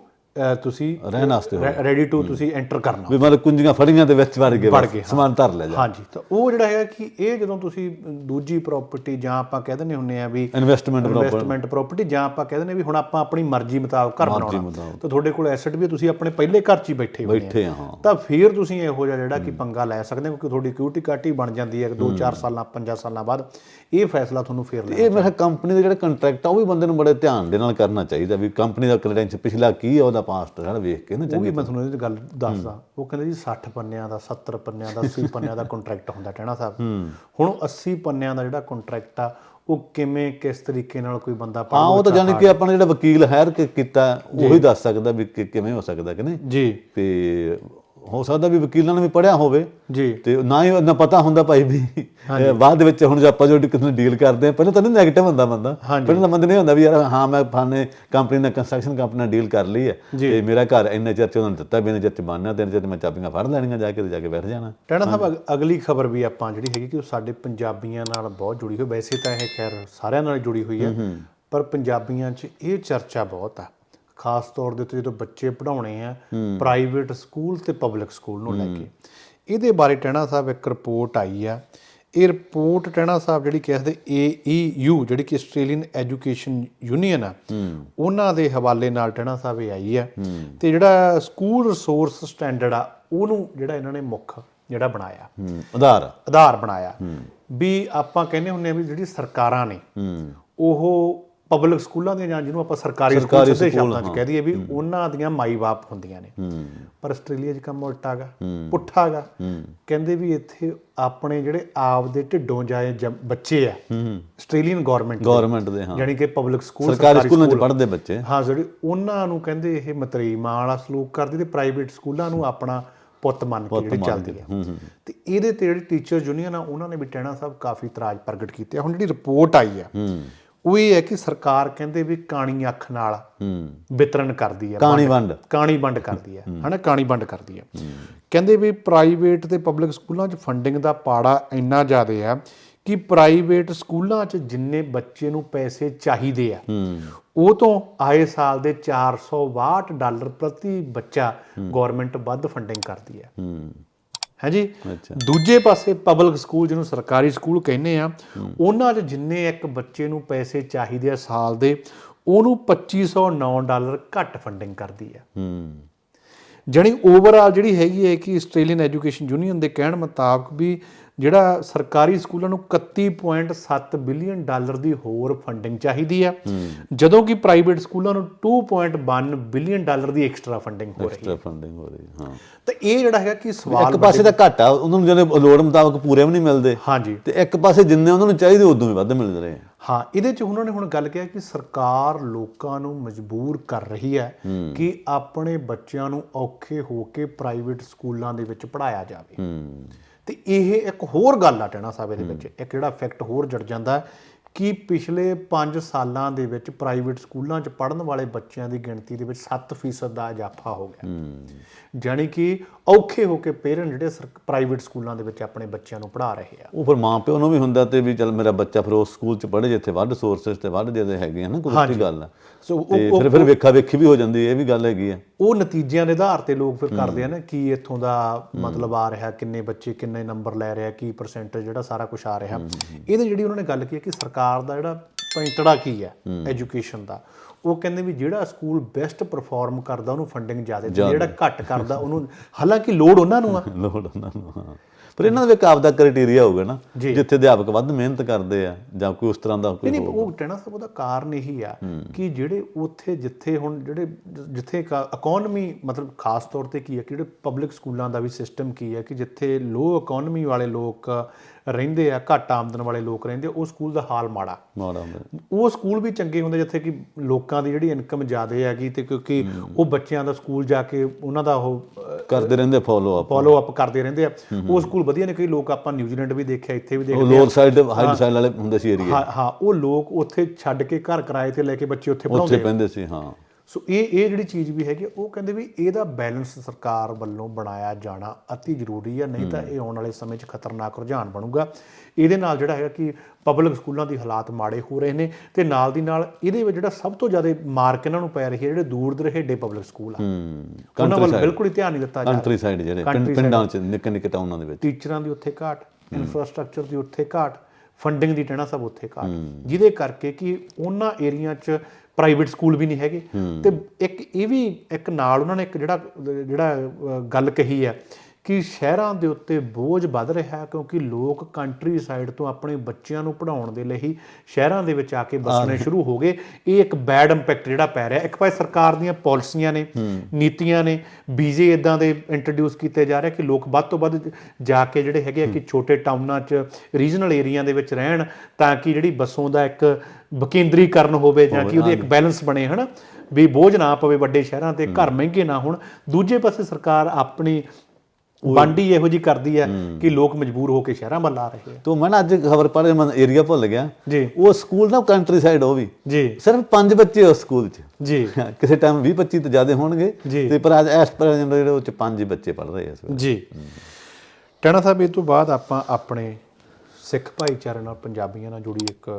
S1: ਤੁਸੀਂ
S2: ਰਹਿਣ ਵਾਸਤੇ
S1: ਰੈਡੀ ਟੂ ਤੁਸੀਂ ਐਂਟਰ ਕਰਨਾ।
S2: ਵੀ ਮਤਲਬ ਕੁੰਜੀਆਂ ਫੜੀਆਂ ਦੇ ਵਿੱਚ ਵੜ ਗਏ। ਸਮਾਨ ਧਰ ਲੈ ਜਾ।
S1: ਹਾਂਜੀ ਤਾਂ ਉਹ ਜਿਹੜਾ ਹੈਗਾ ਕਿ ਇਹ ਜਦੋਂ ਤੁਸੀਂ ਦੂਜੀ ਪ੍ਰਾਪਰਟੀ ਜਾਂ ਆਪਾਂ ਕਹਿ ਦਿੰਦੇ ਹੁੰਨੇ ਆ ਵੀ
S2: ਇਨਵੈਸਟਮੈਂਟ
S1: ਇਨਵੈਸਟਮੈਂਟ ਪ੍ਰਾਪਰਟੀ ਜਾਂ ਆਪਾਂ ਕਹਿ ਦਿੰਦੇ ਵੀ ਹੁਣ ਆਪਾਂ ਆਪਣੀ ਮਰਜ਼ੀ ਮੁਤਾਬਕ ਘਰ ਬਣਾਉਣਾ। ਤਾਂ ਤੁਹਾਡੇ ਕੋਲ ਐਸੈਟ ਵੀ ਤੁਸੀਂ ਆਪਣੇ ਪਹਿਲੇ ਘਰ 'ਚ ਹੀ ਬੈਠੇ ਹੋਏ
S2: ਬੈਠੇ ਹਾਂ।
S1: ਤਾਂ ਫਿਰ ਤੁਸੀਂ ਇਹੋ ਜਿਹਾ ਜਿਹੜਾ ਕਿ ਪੰਗਾ ਲੈ ਸਕਦੇ ਹੋ ਕਿਉਂਕਿ ਤੁਹਾਡੀ ਕਿਊਟੀ ਕਾਟੀ ਬਣ ਜਾਂਦੀ ਹੈ 2-4 ਸਾਲਾਂ 5 ਸਾਲਾਂ ਬਾਅਦ। ਇਹ ਫੈਸਲਾ ਤੁਹਾਨੂੰ ਫੇਰ ਲੈਣਾ
S2: ਇਹ ਮੇਰਾ ਕੰਪਨੀ ਦਾ ਜਿਹੜਾ ਕੰਟਰੈਕਟ ਆ ਉਹ ਵੀ ਬੰਦੇ ਨੂੰ ਬੜੇ ਧਿਆਨ ਦੇ ਨਾਲ ਕਰਨਾ ਚਾਹੀਦਾ ਵੀ ਕੰਪਨੀ ਦਾ ਕ੍ਰੈਡੈਂਸ ਪਿਛਲਾ ਕੀ ਆ ਉਹਦਾ ਪਾਸਟ ਹੈ ਵੇਖ ਕੇ ਨਾ
S1: ਉਹ ਵੀ ਮੈਂ ਤੁਹਾਨੂੰ ਇਹਦੀ ਗੱਲ ਦੱਸਦਾ। ਉਹ ਕਹਿੰਦੇ ਜੀ 60 ਪੰਨਿਆਂ ਦਾ 70 ਪੰਨਿਆਂ ਦਾ 80 ਪੰਨਿਆਂ ਦਾ ਕੰਟਰੈਕਟ ਹੁੰਦਾ ਟਹਿਣਾ ਸਾਹਿਬ। ਹੁਣ ਉਹ 80 ਪੰਨਿਆਂ ਦਾ ਜਿਹੜਾ ਕੰਟਰੈਕਟ ਆ ਉਹ ਕਿਵੇਂ ਕਿਸ ਤਰੀਕੇ ਨਾਲ ਕੋਈ ਬੰਦਾ
S2: ਹਾਂ ਉਹ ਤਾਂ ਜਾਣੀ ਕਿ ਆਪਾਂ ਨੇ ਜਿਹੜਾ ਵਕੀਲ ਹਾਇਰ ਕੀਤਾ ਉਹੀ ਦੱਸ ਸਕਦਾ ਵੀ ਕਿਵੇਂ ਹੋ ਸਕਦਾ ਕਿ ਨਹੀਂ?
S1: ਜੀ।
S2: ਤੇ ਹੋ ਸਕਦਾ ਵੀ ਵਕੀਲਾਂ ਨੇ ਵੀ ਪੜਿਆ ਹੋਵੇ।
S1: ਜੀ।
S2: ਤੇ ਨਾ ਹੀ ਉਹਨਾਂ ਪਤਾ ਹੁੰਦਾ ਭਾਈ ਵੀ ਬਾਅਦ ਵਿੱਚ ਹੁਣ ਜੇ ਆਪਾਂ ਜੋ ਕਿਸੇ ਨਾਲ ਡੀਲ ਕਰਦੇ ਆ ਪਹਿਲਾਂ ਤਾਂ ਨਹੀਂ ਨੈਗੇਟਿਵ ਹੁੰਦਾ ਬੰਦਾ। ਪਹਿਲਾਂ ਤਾਂ ਬੰਦੇ ਨਹੀਂ ਹੁੰਦਾ ਵੀ ਯਾਰ ਹਾਂ ਮੈਂ ਫਾਨੇ ਕੰਪਨੀ ਨਾਲ ਕੰਸਟਰਕਸ਼ਨ ਕੰਪਨੀ ਨਾਲ ਡੀਲ ਕਰ ਲਈ ਹੈ। ਤੇ ਮੇਰਾ ਘਰ ਇੰਨੇ ਚਿਰ ਚ ਉਹਨਾਂ ਨੇ ਦਿੱਤਾ ਵੀ ਇੰਨੇ ਚਿਰ ਚ ਬਣਨਾ ਤੇ ਇੰਨੇ ਚਿਰ 'ਚ ਮੈਂ ਚਾਬੀਆਂ ਫੜ ਲੈਣੀਆਂ ਜਾ ਕੇ ਤੇ ਜਾ ਕੇ ਬੈਠ ਜਾਣਾ।
S1: ਟੈਣਾ ਸਾਹਿਬ ਅਗ- ਅਗਲੀ ਖਬਰ ਵੀ ਆਪਾਂ ਜਿਹੜੀ ਹੈਗੀ ਕਿ ਉਹ ਸਾਡੇ ਪੰਜਾਬੀਆਂ ਨਾਲ ਬਹੁਤ ਜੁੜੀ ਹੋਈ ਵੈਸੇ ਤਾਂ ਇਹ ਖੈਰ ਸਾਰਿਆਂ ਨਾਲ ਜੁੜੀ ਹੋਈ ਹੈ। ਪਰ ਪੰਜਾਬੀਆਂ 'ਚ ਇਹ ਚਰਚਾ ਬਹੁਤ ਆ। ਖਾਸ ਤੌਰ ਦੇ ਉੱਤੇ ਜਦੋਂ ਬੱਚੇ ਪੜਾਉਣੇ ਆ ਪ੍ਰਾਈਵੇਟ ਸਕੂਲ ਤੇ ਪਬਲਿਕ ਸਕੂਲ ਨੂੰ ਲੈ ਕੇ। ਇਹਦੇ ਬਾਰੇ ਟੈਣਾ ਸਾਹਿਬ ਇੱਕ ਰਿਪੋਰਟ ਆਈ ਆ। ਇਹ ਰਿਪੋਰਟ ਟੈਣਾ ਸਾਹਿਬ ਜਿਹੜੀ ਕਹਿੰਦੇ AEU ਜਿਹੜੀ ਕਿ ਆਸਟ੍ਰੇਲੀਅਨ ਐਜੂਕੇਸ਼ਨ ਯੂਨੀਅਨ ਆ ਉਹਨਾਂ ਦੇ ਹਵਾਲੇ ਨਾਲ ਟੈਣਾ ਸਾਹਿਬ ਇਹ ਆਈ ਆ। ਤੇ ਜਿਹੜਾ ਸਕੂਲ ਰਿਸੋਰਸ ਸਟੈਂਡਰਡ ਆ ਉਹਨੂੰ ਜਿਹੜਾ ਇਹਨਾਂ ਨੇ ਮੁੱਖ ਜਿਹੜਾ ਬਣਾਇਆ।
S2: ਆਧਾਰ।
S1: ਆਧਾਰ ਬਣਾਇਆ। ਵੀ ਆਪਾਂ ਕਹਿੰਦੇ ਹੁੰਨੇ ਆ ਵੀ ਜਿਹੜੀ ਸਰਕਾਰਾਂ ਨੇ ਉਹ ਪਬਲਿਕ ਸਕੂਲਾਂ ਦੀਆਂ ਜਾਂ ਜਿਹਨੂੰ ਆਪਾਂ ਸਰਕਾਰੀ ਸਕੂਲ ਸਿੱਧੇ ਸ਼ਬਦਾਂ 'ਚ ਕਹਿ ਦਈਏ ਵੀ ਉਹਨਾਂ ਦੀਆਂ ਮਾਈ-ਬਾਪ ਹੁੰਦੀਆਂ ਨੇ। ਪਰ ਆਸਟ੍ਰੇਲੀਆ 'ਚ ਕੰਮ ਉਲਟਾਗਾ ਪੁੱਠਾਗਾ ਕਹਿੰਦੇ ਵੀ ਇੱਥੇ ਆਪਣੇ ਜਿਹੜੇ ਆਪ ਦੇ ਢਿੱਡੋਂ ਜਾਏ ਬੱਚੇ ਆ ਆਸਟ੍ਰੇਲੀਅਨ ਗਵਰਨਮੈਂਟ
S2: ਗਵਰਨਮੈਂਟ ਦੇ ਹਾਂ।
S1: ਯਾਨੀ ਕਿ ਪਬਲਿਕ ਸਕੂਲ
S2: ਸਰਕਾਰੀ ਸਕੂਲਾਂ 'ਚ ਪੜ੍ਹਦੇ ਬੱਚੇ।
S1: ਹਾਂ ਜਿਹੜੇ ਉਹਨਾਂ ਨੂੰ ਕਹਿੰਦੇ ਇਹ ਮਤਰੀ ਮਾਂ ਵਾਲਾ ਸਲੂਕ ਕਰਦੀ ਤੇ ਪ੍ਰਾਈਵੇਟ ਸਕੂਲਾਂ ਨੂੰ ਆਪਣਾ ਪੁੱਤ ਮੰਨ ਕੇ ਜਿਹੜੀ ਚੱਲਦੀ ਹੈ ਤੇ ਇਹਦੇ ਤੇ ਜਿਹੜੀ ਟੀਚਰ ਯੂਨੀਅਨ ਆ ਉਹਨਾਂ ਨੇ ਵੀ ਟੈਣਾ ਸਾਹਿਬ ਕਾਫੀ ਇਤਰਾਜ਼ ਪ੍ਰਗਟ ਕੀਤੇ। ਹੁਣ ਜਿਹੜੀ ਰਿਪੋਰਟ ਆਈ ਆ ਉਹ ਇਹ ਹੈ ਕਿ ਸਰਕਾਰ ਕਹਿੰਦੇ ਵੀ ਕਾਣੀ ਅੱਖ ਨਾਲ
S2: ਹੂੰ।
S1: ਵਿਤਰਨ ਕਰਦੀ ਹੈ।
S2: ਕਹਾਣੀ ਵੰਡ।
S1: ਕਾਣੀ ਵੰਡ ਕਰਦੀ ਹੈ। ਹਨਾ? ਕਾਣੀ ਵੰਡ ਕਰਦੀ ਹੈ। ਕਹਿੰਦੇ ਵੀ ਪ੍ਰਾਈਵੇਟ ਤੇ ਪਬਲਿਕ ਸਕੂਲਾਂ 'ਚ ਫੰਡਿੰਗ ਦਾ ਪਾੜਾ ਇੰਨਾ ਜ਼ਿਆਦਾ ਆ ਕਿ ਪ੍ਰਾਈਵੇਟ ਸਕੂਲਾਂ 'ਚ ਜਿੰਨੇ ਬੱਚੇ ਨੂੰ ਪੈਸੇ ਚਾਹੀਦੇ ਆ
S2: ਹੂੰ।
S1: ਉਹ ਤੋਂ ਆਏ ਸਾਲ ਦੇ 462 ਡਾਲਰ ਪ੍ਰਤੀ ਬੱਚਾ ਗਵਰਨਮੈਂਟ ਵੱਧ ਫੰਡਿੰਗ ਕਰਦੀ ਹੈ।
S2: ਹੂੰ
S1: ਜੀ? ਦੂਜੇ ਪਾਸੇ ਪਬਲਿਕ ਸਕੂਲ ਜਿਹਨੂੰ ਸਰਕਾਰੀ ਸਕੂਲ ਕਹਿੰਦੇ ਆ ਉਹਨਾਂ 'ਚ ਜਿੰਨੇ ਇੱਕ ਬੱਚੇ ਨੂੰ ਪੈਸੇ ਚਾਹੀਦੇ ਆ ਸਾਲ ਦੇ ਉਹਨੂੰ 2509 ਡਾਲਰ ਘੱਟ ਫੰਡਿੰਗ ਕਰਦੀ ਆ।
S2: ਹੂੰ।
S1: ਜਣੀ ਓਵਰਆਲ ਜਿਹੜੀ ਹੈਗੀ ਹੈ ਕਿ ਆਸਟ੍ਰੇਲੀਅਨ ਐਜੂਕੇਸ਼ਨ ਯੂਨੀਅਨ ਦੇ ਕਹਿਣ ਮੁਤਾਬਕ ਵੀ ਜਿਹੜਾ ਸਰਕਾਰੀ ਸਕੂਲਾਂ ਨੂੰ 31.7 ਬਿਲੀਅਨ ਡਾਲਰ ਦੀ ਹੋਰ ਫੰਡਿੰਗ ਚਾਹੀਦੀ ਆ ਜਦੋਂ ਕਿ ਪ੍ਰਾਈਵੇਟ ਸਕੂਲਾਂ ਨੂੰ 2.1 ਬਿਲੀਅਨ ਡਾਲਰ ਦੀ ਐਕਸਟਰਾ ਫੰਡਿੰਗ ਹੋ ਰਹੀ ਹੈ।
S2: ਐਕਸਟਰਾ ਫੰਡਿੰਗ ਹੋ ਰਹੀ ਹੈ, ਹਾਂ।
S1: ਤਾਂ ਇਹ ਜਿਹੜਾ ਹੈਗਾ ਕਿ ਸਵਾਲ
S2: ਇੱਕ ਪਾਸੇ ਤਾਂ ਘੱਟ ਉਹਨਾਂ ਨੂੰ ਜਿਹੜੇ ਲੋੜ ਮੁਤਾਬਕ ਪੂਰੇ ਵੀ ਨਹੀਂ ਮਿਲਦੇ।
S1: ਹਾਂਜੀ।
S2: ਤੇ ਇੱਕ ਪਾਸੇ ਜਿੰਨੇ ਉਹਨਾਂ ਨੂੰ ਚਾਹੀਦੇ ਉਦੋਂ ਵੀ ਵੱਧ ਮਿਲ ਰਹੇ। ਆ
S1: ਹਾਂ ਇਹਦੇ ਚ ਉਹਨਾਂ ਨੇ ਹੁਣ ਗੱਲ ਕਿਹਾ ਕਿ ਸਰਕਾਰ ਲੋਕਾਂ ਨੂੰ ਮਜਬੂਰ ਕਰ ਰਹੀ ਹੈ ਕਿ ਆਪਣੇ ਬੱਚਿਆਂ ਨੂੰ ਔਖੇ ਹੋ ਕੇ ਪ੍ਰਾਈਵੇਟ ਸਕੂਲਾਂ ਦੇ ਵਿੱਚ ਪੜਾਇਆ ਜਾਵੇ।
S2: ਹੂੰ।
S1: ਤੇ ਇਹ ਇੱਕ ਹੋਰ ਗੱਲ ਆ ਟੈਣਾ ਸਾਹਿਬ ਦੇ ਵਿੱਚ ਇੱਕ ਜਿਹੜਾ ਇਫੈਕਟ ਹੋਰ ਜੜ ਜਾਂਦਾ ਕਿ ਪਿਛਲੇ 5 ਸਾਲਾਂ ਦੇ ਵਿੱਚ ਪ੍ਰਾਈਵੇਟ ਸਕੂਲਾਂ 'ਚ ਪੜਨ ਵਾਲੇ ਬੱਚਿਆਂ ਦੀ ਗਿਣਤੀ ਦੇ ਵਿੱਚ 7% ਦਾ ਇਜ਼ਾਫਾ ਹੋ ਗਿਆ। ਜਾਣੀ ਕਿ ਔਖੇ ਹੋ ਕੇ ਪੇਰੈਂਟ ਜਿਹੜੇ ਪ੍ਰਾਈਵੇਟ ਸਕੂਲਾਂ ਦੇ ਵਿੱਚ ਆਪਣੇ ਬੱਚਿਆਂ ਨੂੰ ਪੜ੍ਹਾ ਰਹੇ ਆ।
S2: ਉਹ ਫਿਰ ਮਾਂ ਪਿਓ ਨੂੰ ਵੀ ਹੁੰਦਾ ਤੇ ਵੀ ਚੱਲ ਮੇਰਾ ਬੱਚਾ ਫਿਰ ਉਸ ਸਕੂਲ ਚ ਪੜ੍ਹੇ ਜਿੱਥੇ ਵੱਧ ਸੋਰਸਸ ਤੇ ਵੱਧ ਜਿਹਦੇ ਹੈਗੇ ਆ ਨਾ ਕੁਦਰਤੀ ਗੱਲ ਆ।
S1: ਸੋ
S2: ਤੇ ਫਿਰ ਫਿਰ ਵੇਖਾ ਵੇਖੀ ਵੀ ਹੋ ਜਾਂਦੀ ਹੈ ਇਹ ਵੀ ਗੱਲ ਹੈਗੀ ਆ।
S1: ਉਹ ਨਤੀਜਿਆਂ ਦੇ ਆਧਾਰ ਤੇ ਲੋਕ ਫਿਰ ਕਰਦੇ ਆ ਨਾ ਕੀ ਇੱਥੋਂ ਦਾ ਮਤਲਬ ਆ ਰਿਹਾ ਕਿੰਨੇ ਬੱਚੇ ਕਿੰਨੇ ਨੰਬਰ ਲੈ ਰਿਹਾ ਕੀ ਪਰਸੈਂਟੇਜ ਜਿਹੜਾ ਸਾਰਾ ਕੁਝ ਆ ਰਿਹਾ। ਇਹਦੇ ਜਿਹੜੀ ਉਹਨਾਂ ਨੇ ਗੱਲ ਕੀਤੀ ਕਿ ਸਰਕਾਰ ਦਾ ਜਿਹੜਾ ਪੈਂਤੜਾ ਕੀ ਹੈ ਐਜੂਕੇਸ਼ਨ ਦਾ ਉਹ ਕਹਿੰਦੇ ਵੀ ਜਿਹੜਾ ਸਕੂਲ ਬੈਸਟ ਪਰਫਾਰਮ ਕਰਦਾ ਉਹਨੂੰ ਫੰਡਿੰਗ ਜ਼ਿਆਦਾ ਦਿੰਦੀ ਜਿਹੜਾ ਘੱਟ ਕਰਦਾ ਉਹਨੂੰ ਹਾਲਾਂਕਿ ਲੋੜ ਉਹਨਾਂ ਨੂੰ ਆ।
S2: ਲੋੜ ਉਹਨਾਂ ਨੂੰ ਹਾਂ। ਪਰ ਇਹਨਾਂ ਦਾ ਵੀ ਇੱਕ ਆਪਦਾ ਕ੍ਰਾਈਟੇਰੀਆ ਹੋਊਗਾ ਨਾ। ਜਿੱਥੇ ਅਧਿਆਪਕ ਵੱਧ ਮਿਹਨਤ ਕਰਦੇ ਆ ਜਾਂ ਕੋਈ ਉਸ ਤਰ੍ਹਾਂ ਦਾ ਕੋਈ
S1: ਨਹੀਂ ਉਹ ਟੈਣਾ ਸਾਹਿਬ ਉਹਦਾ ਕਾਰਨ ਇਹੀ ਆ ਕਿ ਜਿਹੜੇ ਉੱਥੇ ਜਿੱਥੇ ਹੁਣ ਜਿਹੜੇ ਜਿੱਥੇ ਇਕਨੋਮੀ ਮਤਲਬ ਖਾਸ ਤੌਰ ਤੇ ਕੀ ਹੈ ਕਿ ਜਿਹੜੇ ਪਬਲਿਕ ਸਕੂਲਾਂ ਦਾ ਵੀ ਸਿਸਟਮ ਕੀ ਹੈ ਕਿ ਜਿੱਥੇ ਲੋ ਇਕਨੋਮੀ ਵਾਲੇ ਲੋਕ ਰਹਿੰਦੇ ਆ ਘੱਟ ਆਮਦਨ ਵਾਲੇ ਲੋਕ ਰਹਿੰਦੇ ਉਹ ਸਕੂਲ ਦਾ ਹਾਲ ਮਾੜਾ।
S2: ਮਾੜਾ
S1: ਉਹ ਸਕੂਲ ਵੀ ਚੰਗੇ ਹੁੰਦੇ ਜਿੱਥੇ ਕਿ ਲੋਕਾਂ ਦੀ ਜਿਹੜੀ ਇਨਕਮ ਜ਼ਿਆਦਾ ਹੈਗੀ ਤੇ ਕਿਉਂਕਿ ਉਹ ਬੱਚਿਆਂ ਦਾ ਸਕੂਲ ਜਾ ਕੇ ਉਹਨਾਂ ਦਾ ਉਹ
S2: ਕਰਦੇ ਰਹਿੰਦੇ ਫੋਲੋ ਅਪ
S1: ਫੋਲੋ ਅਪ ਕਰਦੇ ਰਹਿੰਦੇ ਆ। ਉਹ ਸਕੂਲ ਵਧੀਆ ਨੇ ਕਈ ਲੋਕ ਆਪਾਂ ਨਿਊਜ਼ੀਲੈਂਡ ਵੀ ਦੇਖਿਆ ਇੱਥੇ ਵੀ
S2: ਉਹ
S1: ਦੇਖਦੇ
S2: ਲੋਅਰ ਸਾਈਡ ਹਾਈ ਸਾਈਡ ਵਾਲੇ ਹੁੰਦੇ ਸੀ ਏਰੀਆ
S1: ਹਾਂ ਹਾਂ ਉਹ ਲੋਕ ਉੱਥੇ ਛੱਡ ਕੇ ਘਰ ਕਿਰਾਏ ਤੇ ਲੈ ਕੇ ਬੱਚੇ ਉੱਥੇ
S2: ਉੱਥੇ
S1: ਪੜਾਉਂਦੇ
S2: ਪੈਂਦੇ ਸੀ ਹਾਂ।
S1: ਸੋ ਇਹ ਇਹ ਜਿਹੜੀ ਚੀਜ਼ ਵੀ ਹੈਗੀ ਉਹ ਕਹਿੰਦੇ ਵੀ ਇਹਦਾ ਬੈਲੈਂਸ ਸਰਕਾਰ ਵੱਲੋਂ ਬਣਾਇਆ ਜਾਣਾ ਅਤੀ ਜ਼ਰੂਰੀ ਹੈ ਨਹੀਂ ਤਾਂ ਇਹ ਆਉਣ ਵਾਲੇ ਸਮੇਂ 'ਚ ਖਤਰਨਾਕ ਰੁਝਾਨ ਬਣੂਗਾ। ਇਹਦੇ ਨਾਲ ਜਿਹੜਾ ਹੈਗਾ ਕਿ ਪਬਲਿਕ ਸਕੂਲਾਂ ਦੀ ਹਾਲਾਤ ਮਾੜੇ ਹੋ ਰਹੇ ਨੇ ਤੇ ਨਾਲ ਦੀ ਨਾਲ ਇਹਦੇ ਵਿੱਚ ਜਿਹੜਾ ਸਭ ਤੋਂ ਜ਼ਿਆਦਾ ਮਾਰਕ ਇਹਨਾਂ ਨੂੰ ਪੈ ਰਹੀ ਹੈ ਜਿਹੜੇ ਦੂਰ ਦਰਹੇਡੇ ਪਬਲਿਕ ਸਕੂਲ ਆ।
S2: ਹੂੰ
S1: ਉਹਨਾਂ ਵੱਲ ਬਿਲਕੁਲ ਹੀ ਧਿਆਨ ਨਹੀਂ ਦਿੱਤਾ ਜਾ ਰਿਹਾ।
S2: ਕੰਟਰੀ ਸਾਈਡ ਜਿਹੜੇ ਪਿੰਡ- ਪਿੰਡਾਂ ਚ ਨਿੱਕੇ ਨਿੱਕੇ ਟਾਊਨਾਂ ਦੇ ਵਿੱਚ।
S1: ਟੀਚਰਾਂ ਦੀ ਉੱਥੇ ਘਾਟ ਇਨਫਰਾਸਟ੍ਰਕਚਰ ਦੀ ਉੱਥੇ ਘਾਟ ਫੰਡਿੰਗ ਦੀ ਟਹਿਣਾ ਸਭ ਉੱਥੇ ਘਾਟ। ਜਿਹਦੇ ਕਰਕੇ ਕਿ ਉਹਨਾਂ ਏਰੀਆ 'ਚ ਪ੍ਰਾਈਵੇਟ ਸਕੂਲ ਵੀ ਨਹੀਂ ਹੈਗੇ। ਤੇ ਇੱਕ ਇਹ ਵੀ ਇੱਕ ਨਾਲ ਉਹਨਾਂ ਨੇ ਇੱਕ ਜਿਹੜਾ ਜਿਹੜਾ ਗੱਲ ਕਹੀ ਹੈ ਕਿ ਸ਼ਹਿਰਾਂ ਦੇ ਉੱਤੇ ਬੋਝ ਵੱਧ ਰਿਹਾ ਹੈ ਕਿਉਂਕਿ ਲੋਕ ਕੰਟਰੀ ਸਾਈਡ ਤੋਂ ਆਪਣੇ ਬੱਚਿਆਂ ਨੂੰ ਪੜ੍ਹਾਉਣ ਦੇ ਲਈ ਸ਼ਹਿਰਾਂ ਦੇ ਵਿੱਚ ਆ ਕੇ ਬਸਣੇ ਸ਼ੁਰੂ ਹੋ ਗਏ। ਇਹ ਇੱਕ ਬੈਡ ਇੰਪੈਕਟ ਜਿਹੜਾ ਪੈ ਰਿਹਾ। ਇੱਕ ਪਾਸੇ ਸਰਕਾਰ ਦੀਆਂ ਪਾਲਿਸੀਆਂ ਨੇ ਨੀਤੀਆਂ ਨੇ ਵੀਜ਼ੇ ਇਦਾਂ ਦੇ ਇੰਟਰੋਡਿਊਸ ਕੀਤੇ ਜਾ ਰਹੇ ਕਿ ਲੋਕ ਵੱਧ ਤੋਂ ਵੱਧ ਜਾ ਕੇ ਜਿਹੜੇ ਹੈਗੇ ਆ ਕਿ ਛੋਟੇ ਟਾਊਨਾਂ 'ਚ ਰੀਜਨਲ ਏਰੀਆ ਦੇ ਵਿੱਚ ਰਹਿਣ ਤਾਂ ਕਿ ਜਿਹੜੀ ਬੱਸੋਂ ਦਾ ਇੱਕ ਵਿਕੇਂਦਰੀਕਰਨ ਹੋਵੇ ਜਾਂ ਕਿ ਉਹਦੀ ਇੱਕ ਬੈਲੈਂਸ ਬਣੇ ਹਨਾ? ਵੀ ਬੋਝ ਨਾ ਪਵੇ ਵੱਡੇ ਸ਼ਹਿਰਾਂ ਤੇ ਘਰ ਮਹਿੰਗੇ ਨਾ ਹੋਣ। ਦੂਜੇ ਪਾਸੇ ਸਰਕਾਰ ਆਪਣੀ ਬਾਂਡੀ ਇਹੋ ਜੀ ਕਰਦੀ ਹੈ ਕਿ ਲੋਕ ਮਜਬੂਰ ਹੋ ਕੇ ਸ਼ਹਿਰਾਂ ਵੱਲ ਆ ਰਹੇ ਆ।
S2: ਤੋਂ ਮੈਂ ਨਾ ਅੱਜ ਖਬਰ ਪੜ੍ਹੇ ਮੈਂ ਏਰੀਆ ਭੁੱਲ ਗਿਆ।
S1: ਜੀ।
S2: ਉਹ ਸਕੂਲ ਨਾ ਕੰਟਰੀ ਸਾਈਡ ਉਹ ਵੀ।
S1: ਜੀ।
S2: ਸਿਰਫ ਪੰਜ ਬੱਚੇ ਉਸ ਸਕੂਲ 'ਚ।
S1: ਜੀ।
S2: ਕਿਸੇ ਟਾਈਮ 20 25 ਤੋਂ ਜ਼ਿਆਦਾ ਹੋਣਗੇ। ਤੇ ਪਰ ਅੱਜ ਇਸ ਪ੍ਰੈਜ਼ੈਂਟ ਜਿਹੜੇ ਉਹ 'ਚ ਪੰਜ ਹੀ ਬੱਚੇ ਪੜ੍ਹ ਰਹੇ ਆ
S1: ਜੀ। ਟਣਾ ਸਾਹਿਬ ਇਹ ਤੋਂ ਬਾਅਦ ਆਪਾਂ ਆਪਣੇ ਸਿੱਖ ਭਾਈਚਾਰੇ ਨਾਲ ਪੰਜਾਬੀਆਂ ਨਾਲ ਜੁੜੀ ਇੱਕ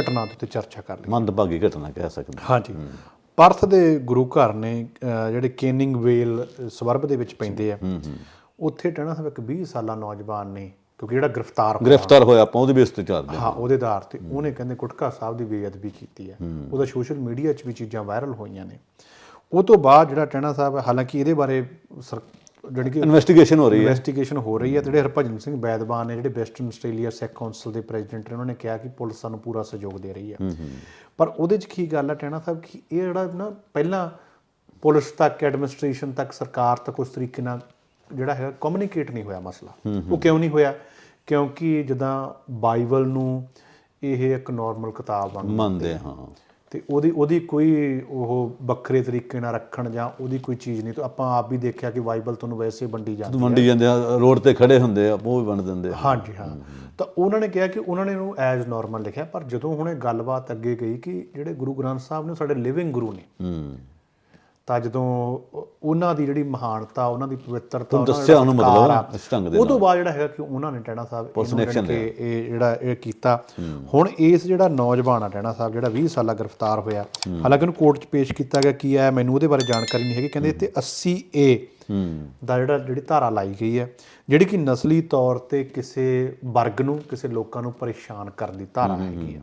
S1: ਘਟਨਾ ਉੱਤੇ ਚਰਚਾ ਕਰ ਲਈ
S2: ਮੰਦਭਾਗੀ ਘਟਨਾ ਕਹਿ ਸਕਦੇ ਹਾਂ।
S1: ਹਾਂਜੀ। ਪਰਥ ਦੇ ਗੁਰੂ ਘਰ ਨੇ ਜਿਹੜੇ ਕੇਨਿੰਗ ਵੇਲ ਸਵਰਬ ਦੇ ਵਿੱਚ ਪੈਂਦੇ ਆ ਉੱਥੇ ਟਣਾ ਸਾਹਿਬ ਇੱਕ 20 ਸਾਲਾ ਨੌਜਵਾਨ ਨੇ ਕਿਉਂਕਿ ਜਿਹੜਾ ਗ੍ਰਿਫਤਾਰ ਹੋਇਆ।
S2: ਗ੍ਰਿਫਤਾਰ ਹੋਇਆ ਆਪਾਂ ਉਹਦੇ ਬੇਸ ਤੇ ਚੱਲਦੇ ਹਾਂ
S1: ਉਹਦੇ ਆਧਾਰ ਤੇ ਉਹਨੇ ਕਹਿੰਦੇ ਗੁਟਕਾ ਸਾਹਿਬ ਦੀ ਬੇਅਦਬੀ ਕੀਤੀ ਹੈ। ਉਹਦਾ ਸੋਸ਼ਲ ਮੀਡੀਆ 'ਚ ਵੀ ਚੀਜ਼ਾਂ ਵਾਇਰਲ ਹੋਈਆਂ ਨੇ। ਉਹ ਤੋਂ ਬਾਅਦ ਜਿਹੜਾ ਟਣਾ ਸਾਹਿਬ ਹਾਲਾਂਕਿ ਇਹਦੇ ਬਾਰੇ ਜਿਹੜੀ ਕਿ
S2: ਇਨਵੈਸਟੀਗੇਸ਼ਨ ਹੋ ਰਹੀ ਹੈ।
S1: ਇਨਵੈਸਟੀਗੇਸ਼ਨ ਹੋ ਰਹੀ ਹੈ ਜਿਹੜੇ ਹਰਭਜਨ ਸਿੰਘ ਬੈਦਵਾਨ ਨੇ ਜਿਹੜੇ ਵੈਸਟਰਨ ਆਸਟ੍ਰੇਲੀਆ ਸਿੱਖ ਕੌਂਸਲ ਦੇ ਪ੍ਰੈਜ਼ੀਡੈਂਟ ਨੇ ਉਹਨਾਂ ਨੇ ਕਿਹਾ ਕਿ ਪੁਲਿਸ ਸਾਨੂੰ ਪੂਰਾ ਸਹਿਯੋਗ ਦੇ ਰਹੀ ਹੈ। ਪਰ ਉਹਦੇ 'ਚ ਕੀ ਗੱਲ ਹੈ ਟੈਣਾ ਸਾਹਿਬ ਕਿ ਇਹ ਜਿਹੜਾ ਨਾ ਪਹਿਲਾਂ ਪੁਲਿਸ ਤੱਕ ਐਡਮਿਨਿਸਟ੍ਰੇਸ਼ਨ ਤੱਕ ਸਰਕਾਰ ਤੱਕ ਉਸ ਤਰੀਕੇ ਨਾਲ ਜਿਹੜਾ ਹੈਗਾ ਕਮਿਊਨੀਕੇਟ ਨਹੀਂ ਹੋਇਆ ਮਸਲਾ। ਉਹ ਕਿਉਂ ਨਹੀਂ ਹੋਇਆ? ਕਿਉਂਕਿ ਜਦਾਂ ਬਾਈਬਲ ਨੂੰ ਇਹ ਇੱਕ ਨਾਰਮਲ ਕਿਤਾਬ ਬਣ
S2: ਮੰਨਦੇ ਹਾਂ।
S1: ਤੇ ਉਹਦੀ ਉਹਦੀ ਕੋਈ ਉਹ ਵੱਖਰੇ ਤਰੀਕੇ ਨਾਲ ਰੱਖਣ ਜਾਂ ਉਹਦੀ ਕੋਈ ਚੀਜ਼ ਨਹੀਂ ਤਾਂ ਆਪਾਂ ਆਪ ਵੀ ਦੇਖਿਆ ਕਿ ਬਾਈਬਲ ਤੁਹਾਨੂੰ ਵੈਸੇ ਵੰਡੀ ਜਾਂਦੀ
S2: ਮੰਡੀ ਜਾਂਦੇ ਆ ਰੋਡ ਤੇ ਖੜੇ ਹੁੰਦੇ ਆ ਉਹ ਵੀ ਬਣ ਦਿੰਦੇ ਆ।
S1: ਹਾਂਜੀ ਹਾਂ। ਤਾਂ ਉਹਨਾਂ ਨੇ ਕਿਹਾ ਕਿ ਉਹਨਾਂ ਨੇ ਇਹਨੂੰ ਐਜ਼ ਨਾਰਮਲ ਲਿਖਿਆ ਪਰ ਜਦੋਂ ਹੁਣ ਇਹ ਗੱਲਬਾਤ ਅੱਗੇ ਗਈ ਕਿ ਜਿਹੜੇ ਗੁਰੂ ਗ੍ਰੰਥ ਸਾਹਿਬ ਨੇ ਸਾਡੇ ਲਿਵਿੰਗ ਗੁਰੂ ਨੇ।
S2: ਹੂੰ।
S1: ਤਾਂ ਜਦੋਂ ਉਹ- ਉਹਨਾਂ ਦੀ ਜਿਹੜੀ ਮਹਾਨਤਾ ਉਹਨਾਂ ਦੀ ਪਵਿੱਤਰਤਾ
S2: ਤੁਹਾਨੂੰ ਦੱਸਿਆ ਉਹਨੂੰ ਮਤਲਬ ਇਸ ਢੰਗ ਦੇ
S1: ਉਹ ਤੋਂ ਬਾਅਦ ਜਿਹੜਾ ਹੈਗਾ ਕਿ ਉਹਨਾਂ ਨੇ ਟੈਣਾ ਸਾਹਿਬ ਇਹਨੂੰ ਕਿ ਇਹ ਜਿਹੜਾ ਇਹ ਕੀਤਾ। ਹੁਣ ਇਸ ਜਿਹੜਾ ਨੌਜਵਾਨ ਆ ਟੈਣਾ ਸਾਹਿਬ ਜਿਹੜਾ 20 ਸਾਲਾ ਗ੍ਰਿਫਤਾਰ ਹੋਇਆ ਹਾਲਾਂਕਿ ਉਹਨੂੰ ਕੋਰਟ 'ਚ ਪੇਸ਼ ਕੀਤਾ ਗਿਆ ਕੀ ਹੈ ਮੈਨੂੰ ਉਹਦੇ ਬਾਰੇ ਜਾਣਕਾਰੀ ਨਹੀਂ ਹੈਗੀ। ਕਹਿੰਦੇ ਇੱਥੇ 80 ਏ ਦਾ ਜਿਹੜਾ ਜਿਹੜੀ ਧਾਰਾ ਲਾਈ ਗਈ ਹੈ ਜਿਹੜੀ ਕਿ ਨਸਲੀ ਤੌਰ ਤੇ ਕਿਸੇ ਵਰਗ ਨੂੰ ਕਿਸੇ ਲੋਕਾਂ ਨੂੰ ਪਰੇਸ਼ਾਨ ਕਰਨ ਦੀ ਧਾਰਾ ਹੈਗੀ ਹੈ।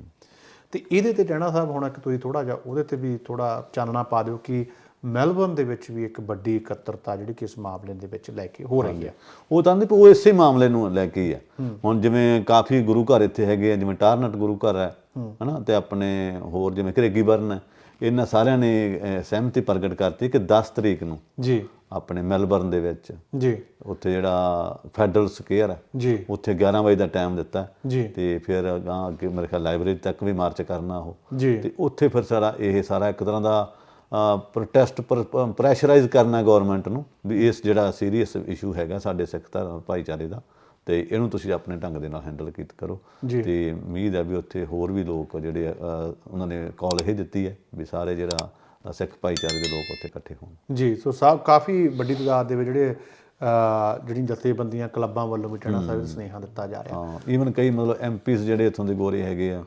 S1: ਤੇ ਇਹਦੇ ਤੇ ਟਹਿਣਾ ਸਾਹਿਬ ਹੁਣ ਇੱਕ ਤੁਸੀਂ ਥੋੜਾ ਜਿਹਾ ਉਹਦੇ ਤੇ ਵੀ ਥੋੜਾ ਚਾਨਣਾ ਪਾ ਦਿਓ ਕਿ ਮੈਲਬਨ ਦੇ ਵਿੱਚ ਵੀ ਇੱਕ ਵੱਡੀ ਇਕੱਤਰਤਾ ਜਿਹੜੀ ਕਿ ਇਸ ਮਾਮਲੇ ਦੇ ਵਿੱਚ ਲੈ ਕੇ ਹੋ ਰਹੀ ਹੈ।
S2: ਉਹ ਤਾਂ ਉਹ ਇਸੇ ਮਾਮਲੇ ਨੂੰ ਲੈ ਕੇ ਹੀ ਹੁਣ ਜਿਵੇਂ ਕਾਫੀ ਗੁਰੂ ਘਰ ਇੱਥੇ ਹੈਗੇ ਆ ਜਿਵੇਂ ਟਾਰਨਟ ਗੁਰੂ ਘਰ ਹੈ ਹਨਾ ਤੇ ਆਪਣੇ ਹੋਰ ਜਿਵੇਂ ਘਰੇਗੀ ਬਰਨ ਹੈ ਇਹਨਾਂ ਸਾਰਿਆਂ ਨੇ ਸਹਿਮਤੀ ਪ੍ਰਗਟ ਕਰਤੀ ਕਿ 10 ਤਰੀਕ ਨੂੰ
S1: ਜੀ।
S2: ਆਪਣੇ ਮੈਲਬਰਨ ਦੇ ਵਿੱਚ
S1: ਜੀ।
S2: ਉੱਥੇ ਜਿਹੜਾ ਫੈਡਰਲ ਸਕੁਅਰ ਹੈ
S1: ਜੀ।
S2: ਉੱਥੇ 11 ਵਜੇ ਦਾ ਟਾਈਮ ਦਿੱਤਾ
S1: ਜੀ।
S2: ਤੇ ਫਿਰ ਅੱਗੇ ਮੇਰੇ ਖਿਆਲ ਲਾਇਬ੍ਰੇਰੀ ਤੱਕ ਵੀ ਮਾਰਚ ਕਰਨਾ ਉਹ।
S1: ਜੀ।
S2: ਤੇ ਉੱਥੇ ਫਿਰ ਸਾਰਾ ਇਹ ਸਾਰਾ ਇੱਕ ਤਰ੍ਹਾਂ ਦਾ ਪ੍ਰੋਟੈਸਟ ਪ੍ਰੈਸ਼ਰਾਈਜ਼ ਕਰਨਾ ਗਵਰਨਮੈਂਟ ਨੂੰ ਵੀ ਇਸ ਜਿਹੜਾ ਸੀਰੀਅਸ ਇਸ਼ੂ ਹੈਗਾ ਸਾਡੇ ਸਿੱਖ ਧਰਮ ਭਾਈਚਾਰੇ ਦਾ ਤੇ ਇਹਨੂੰ ਤੁਸੀਂ ਆਪਣੇ ਢੰਗ ਦੇ ਨਾਲ ਹੈਂਡਲ ਕੀਤ ਕਰੋ। ਤੇ ਉਮੀਦ ਹੈ ਵੀ ਉੱਥੇ ਹੋਰ ਵੀ ਲੋਕ ਜਿਹੜੇ ਉਹਨਾਂ ਨੇ ਕਾਲ ਇਹ ਦਿੱਤੀ ਹੈ ਵੀ ਸਾਰੇ ਜਿਹੜਾ ਸਿੱਖ ਭਾਈਚਾਰੇ ਦੇ ਲੋਕ ਉੱਥੇ ਇਕੱਠੇ ਹੋਣ
S1: ਜੀ ਸੋ ਸਾਹਿਬ ਕਾਫੀ ਵੱਡੀ ਤਾਦਾਦ ਦੇ ਵਿੱਚ ਜਿਹੜੇ ਅਹ, ਜਿਹੜੀ ਜਥੇਬੰਦੀਆਂ ਕਲੱਬਾਂ ਵੱਲੋਂ ਵੀ ਟਹਿਣਾ ਸਾਹਿਬ ਸੁਨੇਹਾ ਦਿੱਤਾ ਜਾ ਰਿਹਾ।
S2: ਹਾਂ ਈਵਨ ਕਈ ਮਤਲਬ ਐਮਪੀਸ ਜਿਹੜੇ ਇੱਥੋਂ ਦੇ ਗੋਰੇ ਹੈਗੇ ਆ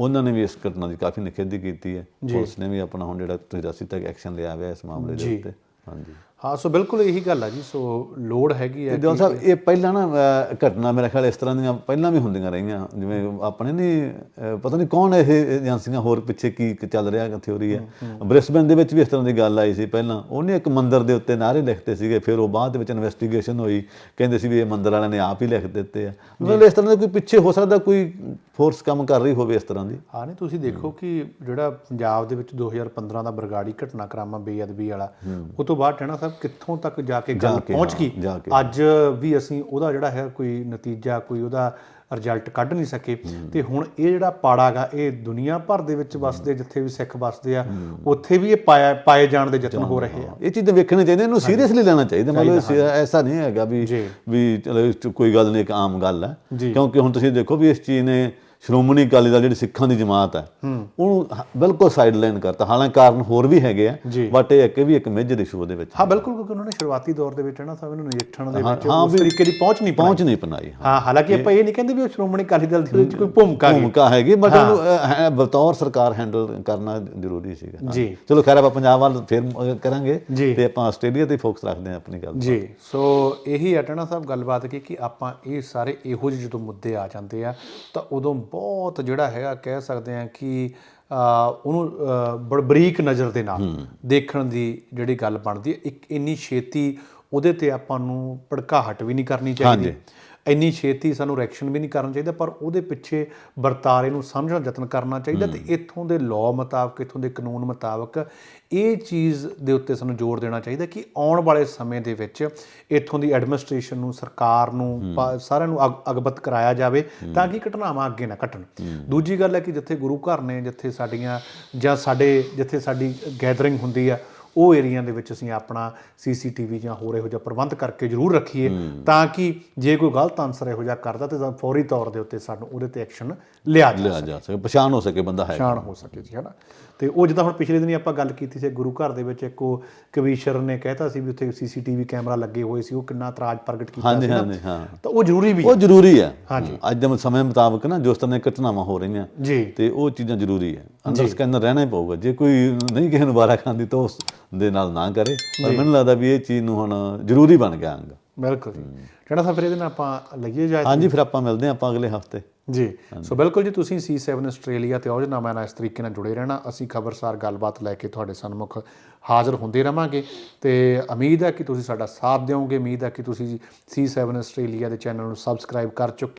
S2: ਉਹਨਾਂ ਨੇ ਵੀ ਇਸ ਘਟਨਾ ਦੀ ਕਾਫੀ ਨਿਖੇਧੀ ਕੀਤੀ ਹੈ। ਪੁਲਿਸ ਨੇ ਵੀ ਆਪਣਾ ਹੁਣ ਜਿਹੜਾ ਤੁਸੀਂ ਦੱਸੀ ਤੱਕ ਐਕਸ਼ਨ ਲਿਆ ਹੋਇਆ ਇਸ ਮਾਮਲੇ ਦੇ ਉੱਤੇ। ਹਾਂਜੀ।
S1: ਹਾਂ ਸੋ ਬਿਲਕੁਲ ਇਹੀ ਗੱਲ ਆ ਜੀ ਸੋ ਲੋੜ ਹੈਗੀ ਹੈ
S2: ਜੋਨ ਸਾਹਿਬ ਇਹ ਪਹਿਲਾਂ ਨਾ ਅਹ, ਘਟਨਾ ਮੇਰੇ ਖਿਆਲ ਇਸ ਤਰ੍ਹਾਂ ਦੀਆਂ ਪਹਿਲਾਂ ਵੀ ਹੁੰਦੀਆਂ ਰਹੀਆਂ ਜਿਵੇਂ ਆਪਣੇ ਨਹੀਂ ਅਹ, ਪਤਾ ਨਹੀਂ ਕੌਣ ਇਹ ਏਜੰਸੀਆਂ ਹੋਰ ਪਿੱਛੇ ਕੀ ਕੀ ਚੱਲ ਰਿਹਾ ਥਿਉਰੀ ਹੈ। ਬ੍ਰਿਸਬਨ ਦੇ ਵਿੱਚ ਵੀ ਇਸ ਤਰ੍ਹਾਂ ਦੀ ਗੱਲ ਆਈ ਸੀ ਪਹਿਲਾਂ। ਉਹਨੇ ਇੱਕ ਮੰਦਿਰ ਦੇ ਉੱਤੇ ਨਾਰੇ ਲਿਖਤੇ ਸੀਗੇ ਫਿਰ ਉਹ ਬਾਅਦ ਦੇ ਵਿੱਚ ਇਨਵੈਸਟੀਗੇਸ਼ਨ ਹੋਈ। ਕਹਿੰਦੇ ਸੀ ਵੀ ਇਹ ਮੰਦਿਰ ਵਾਲਿਆਂ ਨੇ ਆਪ ਹੀ ਲਿਖ ਦਿੱਤੇ ਆ। ਮਤਲਬ ਇਸ ਤਰ੍ਹਾਂ ਦਾ ਕੋਈ ਪਿੱਛੇ ਹੋ ਸਕਦਾ ਕੋਈ ਫੋਰਸ ਕੰਮ ਕਰ ਰਹੀ ਹੋਵੇ ਇਸ ਤਰ੍ਹਾਂ ਦੀ।
S1: ਹਾਂ ਨਹੀਂ ਤੁਸੀਂ ਦੇਖੋ ਕਿ ਜਿਹੜਾ ਪੰਜਾਬ ਦੇ ਵਿੱਚ 2015 ਦਾ ਬਰਗਾੜੀ ਘਟਨਾਕ੍ਰਮ ਆ ਬੇਅਦਬੀ ਵਾਲਾ ਉਹ ਤੋਂ ਬਾਅਦ ਟਹਿਣਾ ਸਾਹਿਬ ਕਿੱਥੋਂ ਤੱਕ ਜਾ ਕੇ ਗੱਲ ਪਹੁੰਚ ਗਈ। ਅੱਜ ਵੀ ਅਸੀਂ ਉਹਦਾ ਜਿਹੜਾ ਹੈ ਕੋਈ ਨਤੀਜਾ ਕੋਈ ਉਹਦਾ ਰਿਜ਼ਲਟ ਕੱਢ ਨਹੀਂ ਸਕੇ। ਤੇ ਹੁਣ ਇਹ ਜਿਹੜਾ ਪਾੜਾਗਾ ਇਹ ਦੁਨੀਆ ਭਰ ਦੇ ਵਿੱਚ ਵਸਦੇ ਜਿੱਥੇ ਵੀ ਸਿੱਖ ਵਸਦੇ ਆ ਉੱਥੇ ਵੀ ਇਹ ਪਾਏ ਜਾਣ ਦੇ ਯਤਨ ਹੋ ਰਹੇ ਆ।
S2: ਇਹ ਚੀਜ਼ਾਂ ਵੇਖਣੇ ਚਾਹੀਦੇ ਇਹਨੂੰ ਸੀਰੀਅਸਲੀ ਲੈਣਾ ਚਾਹੀਦਾ। ਮਤਲਬ ਐਸਾ ਨਹੀਂ ਹੈਗਾ ਵੀ। ਵੀ ਕੋਈ ਗੱਲ ਨਹੀਂ ਇੱਕ ਆਮ ਗੱਲ ਹੈ। ਕਿਉਂਕਿ ਹੁਣ ਤੁਸੀਂ ਦੇਖੋ ਵੀ ਇਸ ਚੀਜ਼ ਨੇ ਸ਼੍ਰੋਮਣੀ ਅਕਾਲੀ ਦਲ ਜਿਹੜੀ ਸਿੱਖਾਂ ਦੀ ਜਮਾਤ ਹੈ ਉਹਨੂੰ ਹ- ਬਿਲਕੁਲ ਸਾਈਡ ਲਾਈਨ ਕਰਤਾ। ਹਾਲਾਂਕਿ ਕਾਰਨ ਹੋਰ ਵੀ ਹੈਗੇ ਆ। ਬਟ ਇਹ ਇੱਕ ਇਹ ਵੀ ਇੱਕ ਮੇਜਰ ਇਸ਼ੂ ਉਹਦੇ ਵਿੱਚ
S1: ਹਾਂ ਬਿਲਕੁਲ ਕਿਉਂਕਿ ਉਹਨਾਂ ਨੇ ਸ਼ੁਰੂਆਤੀ ਦੌਰ ਦੇ ਵਿੱਚ ਨਾ ਸਭ ਨੂੰ ਨਜਿੱਠਣ ਦੇ ਵਿੱਚ
S2: ਹਾਂ,
S1: ਉਸ ਤਰੀਕੇ ਦੀ ਪਹੁੰਚ ਨਹੀਂ
S2: ਪਹੁੰਚ ਨਹੀਂ ਪਨਾਈ
S1: ਹਾਂ। ਹਾਲਾਂਕਿ ਆਪਾਂ ਇਹ ਨਹੀਂ ਕਹਿੰਦੇ ਵੀ ਉਹ ਸ਼੍ਰੋਮਣੀ ਅਕਾਲੀ ਦਲ ਦੇ ਵਿੱਚ ਕੋਈ ਭੂਮਿਕਾ ਹੈ
S2: ਭੂਮਿਕਾ ਹੈਗੀ ਬਟ ਉਹਨੂੰ ਹੈ- ਬਤੌਰ ਸਰਕਾਰ ਹੈਂਡਲ ਕਰਨਾ ਜ਼ਰੂਰੀ ਸੀਗਾ।
S1: ਜੀ।
S2: ਚਲੋ ਖੈਰ ਆਪਾਂ ਪੰਜਾਬ ਵੱਲ ਫਿਰ ਕਰਾਂਗੇ। ਤੇ ਆਪਾਂ ਆਸਟ੍ਰੇਲੀਆ ਤੇ ਫੋਕਸ ਰੱਖਦੇ ਹਾਂ ਆਪਣੀ ਗੱਲ
S1: ਜੀ। ਸੋ ਇਹੀ ਅਟਣਾ ਸਾਹਿਬ ਗੱਲਬਾਤ ਕੀ ਕਿ ਆਪਾਂ ਇਹ ਸਾਰੇ ਇਹੋ ਜਿਹੇ ਜਦੋਂ ਮੁੱਦੇ ਆ ਜਾਂਦੇ ਆ ਤਾਂ ਉਦੋਂ ਬਹੁਤ ਜਿਹੜਾ ਹੈਗਾ ਕਹਿ ਸਕਦੇ ਆ ਕਿ ਉਹਨੂੰ ਅ, ਬੜ ਬਰੀਕ ਨਜ਼ਰ ਦੇ ਨਾਲ ਦੇਖਣ ਦੀ ਜਿਹੜੀ ਗੱਲ ਬਣਦੀ ਹੈ ਇੱਕ ਇੰਨੀ ਛੇਤੀ ਉਹਦੇ ਤੇ ਆਪਾਂ ਨੂੰ ਭੜਕਾਹਟ ਵੀ ਨਹੀਂ ਕਰਨੀ ਚਾਹੀਦੀ। ਇੰਨੀ ਛੇਤੀ ਸਾਨੂੰ ਰਿਐਕਸ਼ਨ ਵੀ ਨਹੀਂ ਕਰਨਾ ਚਾਹੀਦਾ ਪਰ ਉਹਦੇ ਪਿੱਛੇ ਵਰਤਾਰੇ ਨੂੰ ਸਮਝਣ ਦਾ ਯਤਨ ਕਰਨਾ ਚਾਹੀਦਾ ਤੇ ਇੱਥੋਂ ਦੇ ਲਾਅ ਮੁਤਾਬਕ ਇੱਥੋਂ ਦੇ ਕਾਨੂੰਨ ਮੁਤਾਬਕ ਇਹ ਚੀਜ਼ ਦੇ ਉੱਤੇ ਸਾਨੂੰ ਜ਼ੋਰ ਦੇਣਾ ਚਾਹੀਦਾ ਕਿ ਆਉਣ ਵਾਲੇ ਸਮੇਂ ਦੇ ਵਿੱਚ ਇੱਥੋਂ ਦੀ ਐਡਮਿਨਿਸਟ੍ਰੇਸ਼ਨ ਨੂੰ ਸਰਕਾਰ ਨੂੰ ਸਾਰਿਆਂ ਨੂੰ ਅਗ- ਅਗਵਤ ਕਰਾਇਆ ਜਾਵੇ ਤਾਂ ਕਿ ਘਟਨਾਵਾਂ ਅੱਗੇ ਨਾ ਘਟਣ। ਦੂਜੀ ਗੱਲ ਹੈ ਕਿ ਜਿੱਥੇ ਗੁਰੂ ਘਰ ਨੇ ਜਿੱਥੇ ਸਾਡੀਆਂ ਜਾਂ ਸਾਡੇ ਜਿੱਥੇ ਸਾਡੀ ਗੈਦਰਿੰਗ ਹੁੰਦੀ ਆ ਉਹ ਏਰੀਆ ਦੇ ਵਿੱਚ ਅਸੀਂ ਆਪਣਾ ਸੀਸੀਟੀਵੀ ਜਾਂ ਹੋਰ ਇਹੋ ਜਿਹਾ ਪ੍ਰਬੰਧ ਕਰਕੇ ਜ਼ਰੂਰ ਰੱਖੀਏ ਤਾਂ ਕਿ ਜੇ ਕੋਈ ਗਲਤ ਆਨਸਰ ਇਹੋ ਜਿਹਾ ਕਰਦਾ ਤੇ ਫੌਰੀ ਤੌਰ ਦੇ ਉੱਤੇ ਸਾਨੂੰ ਉਹਦੇ ਤੇ ਐਕਸ਼ਨ ਲਿਆ ਜਾ
S2: ਸਕੇ। ਪਛਾਣ ਹੋ ਸਕੇ ਬੰਦਾ ਹੈ
S1: ਪਛਾਣ ਹੋ ਸਕੇ ਜੀ ਹਨਾ ਤੇ ਉਹ ਜਿੱਦਾਂ ਹੁਣ ਪਿਛਲੇ ਦਿਨੀ ਆਪਾਂ ਗੱਲ ਕੀਤੀ ਸੀ ਗੁਰੂ ਘਰ ਦੇ ਵਿੱਚ ਇੱਕ ਉਹ ਕਵੀਸ਼ਰ ਨੇ ਕਹਿਤਾ ਸੀ ਵੀ ਉੱਥੇ ਸੀਸੀਟੀਵੀ ਕੈਮਰਾ ਲੱਗੇ ਹੋਏ ਸੀ ਉਹ ਕਿੰਨਾ ਇਤਰਾਜ਼ ਪ੍ਰਗਟ ਕੀਤਾ ਸੀ
S2: ਹਾਂਜੀ ਹਾਂ।
S1: ਤਾਂ ਉਹ ਜ਼ਰੂਰੀ ਵੀ
S2: ਉਹ ਜ਼ਰੂਰੀ ਹੈ।
S1: ਹਾਂਜੀ।
S2: ਅੱਜ ਦੇ ਸਮੇਂ ਮੁਤਾਬਕ ਨਾ ਜਿਸ ਤਰ੍ਹਾਂ ਦੀਆਂ ਘਟਨਾਵਾਂ ਹੋ ਰਹੀਆਂ
S1: ਜੀ।
S2: ਤੇ ਉਹ ਚੀਜ਼ਾਂ ਜ਼ਰੂਰੀ ਹੈ। ਅੰਦਰ ਸਕੈਨਰ ਰਹਿਣਾ ਹੀ ਪਊਗਾ। ਜੇ ਕੋਈ ਨਹੀਂ ਕਿਸੇ ਨੂੰ ਵਾਰਾ ਖਾਂਦੀ ਤਾਂ ਉਸ ਦੇ ਨਾਲ ਨਾ ਕਰੇ। ਪਰ ਮੈਨੂੰ ਲੱਗਦਾ ਵੀ ਇਹ ਚੀਜ਼ ਨੂੰ ਹੁਣ ਜ਼ਰੂਰੀ ਬਣ ਗਿਆ ਅੰਗ।
S1: ਬਿਲਕੁਲ ਜੀ। ਜਿਹੜਾ ਤਾਂ ਫਿਰ ਇਹਦੇ ਨਾਲ ਆਪਾਂ ਲਈਏ ਜਾਏ
S2: ਹਾਂਜੀ ਫਿਰ ਆਪਾਂ ਮਿਲਦੇ ਆਪਾਂ ਅਗਲੇ ਹਫ਼ਤੇ।
S1: ਜੀ। ਸੋ ਬਿਲਕੁਲ ਜੀ ਤੁਸੀਂ C7 ਆਸਟ੍ਰੇਲੀਆ ਤੇ ਔਜਨਾਮਾ ਨਾਲ ਇਸ ਤਰੀਕੇ ਨਾਲ ਜੁੜੇ ਰਹਿਣਾ। ਅਸੀਂ ਖਬਰਸਾਰ ਗੱਲਬਾਤ ਲੈ ਕੇ ਤੁਹਾਡੇ ਸਨਮੁਖ ਹਾਜ਼ਰ ਹੁੰਦੇ ਰਵਾਂਗੇ। ਤੇ ਉਮੀਦ ਹੈ ਕਿ ਤੁਸੀਂ ਸਾਡਾ ਸਾਥ ਦਿਓਗੇ। ਉਮੀਦ ਹੈ ਕਿ ਤੁਸੀਂ C7 ਆਸਟ੍ਰੇਲੀਆ ਦੇ ਚੈਨਲ ਨੂੰ ਸਬਸਕ੍ਰਾਈਬ ਕਰ ਚੁੱਕੇ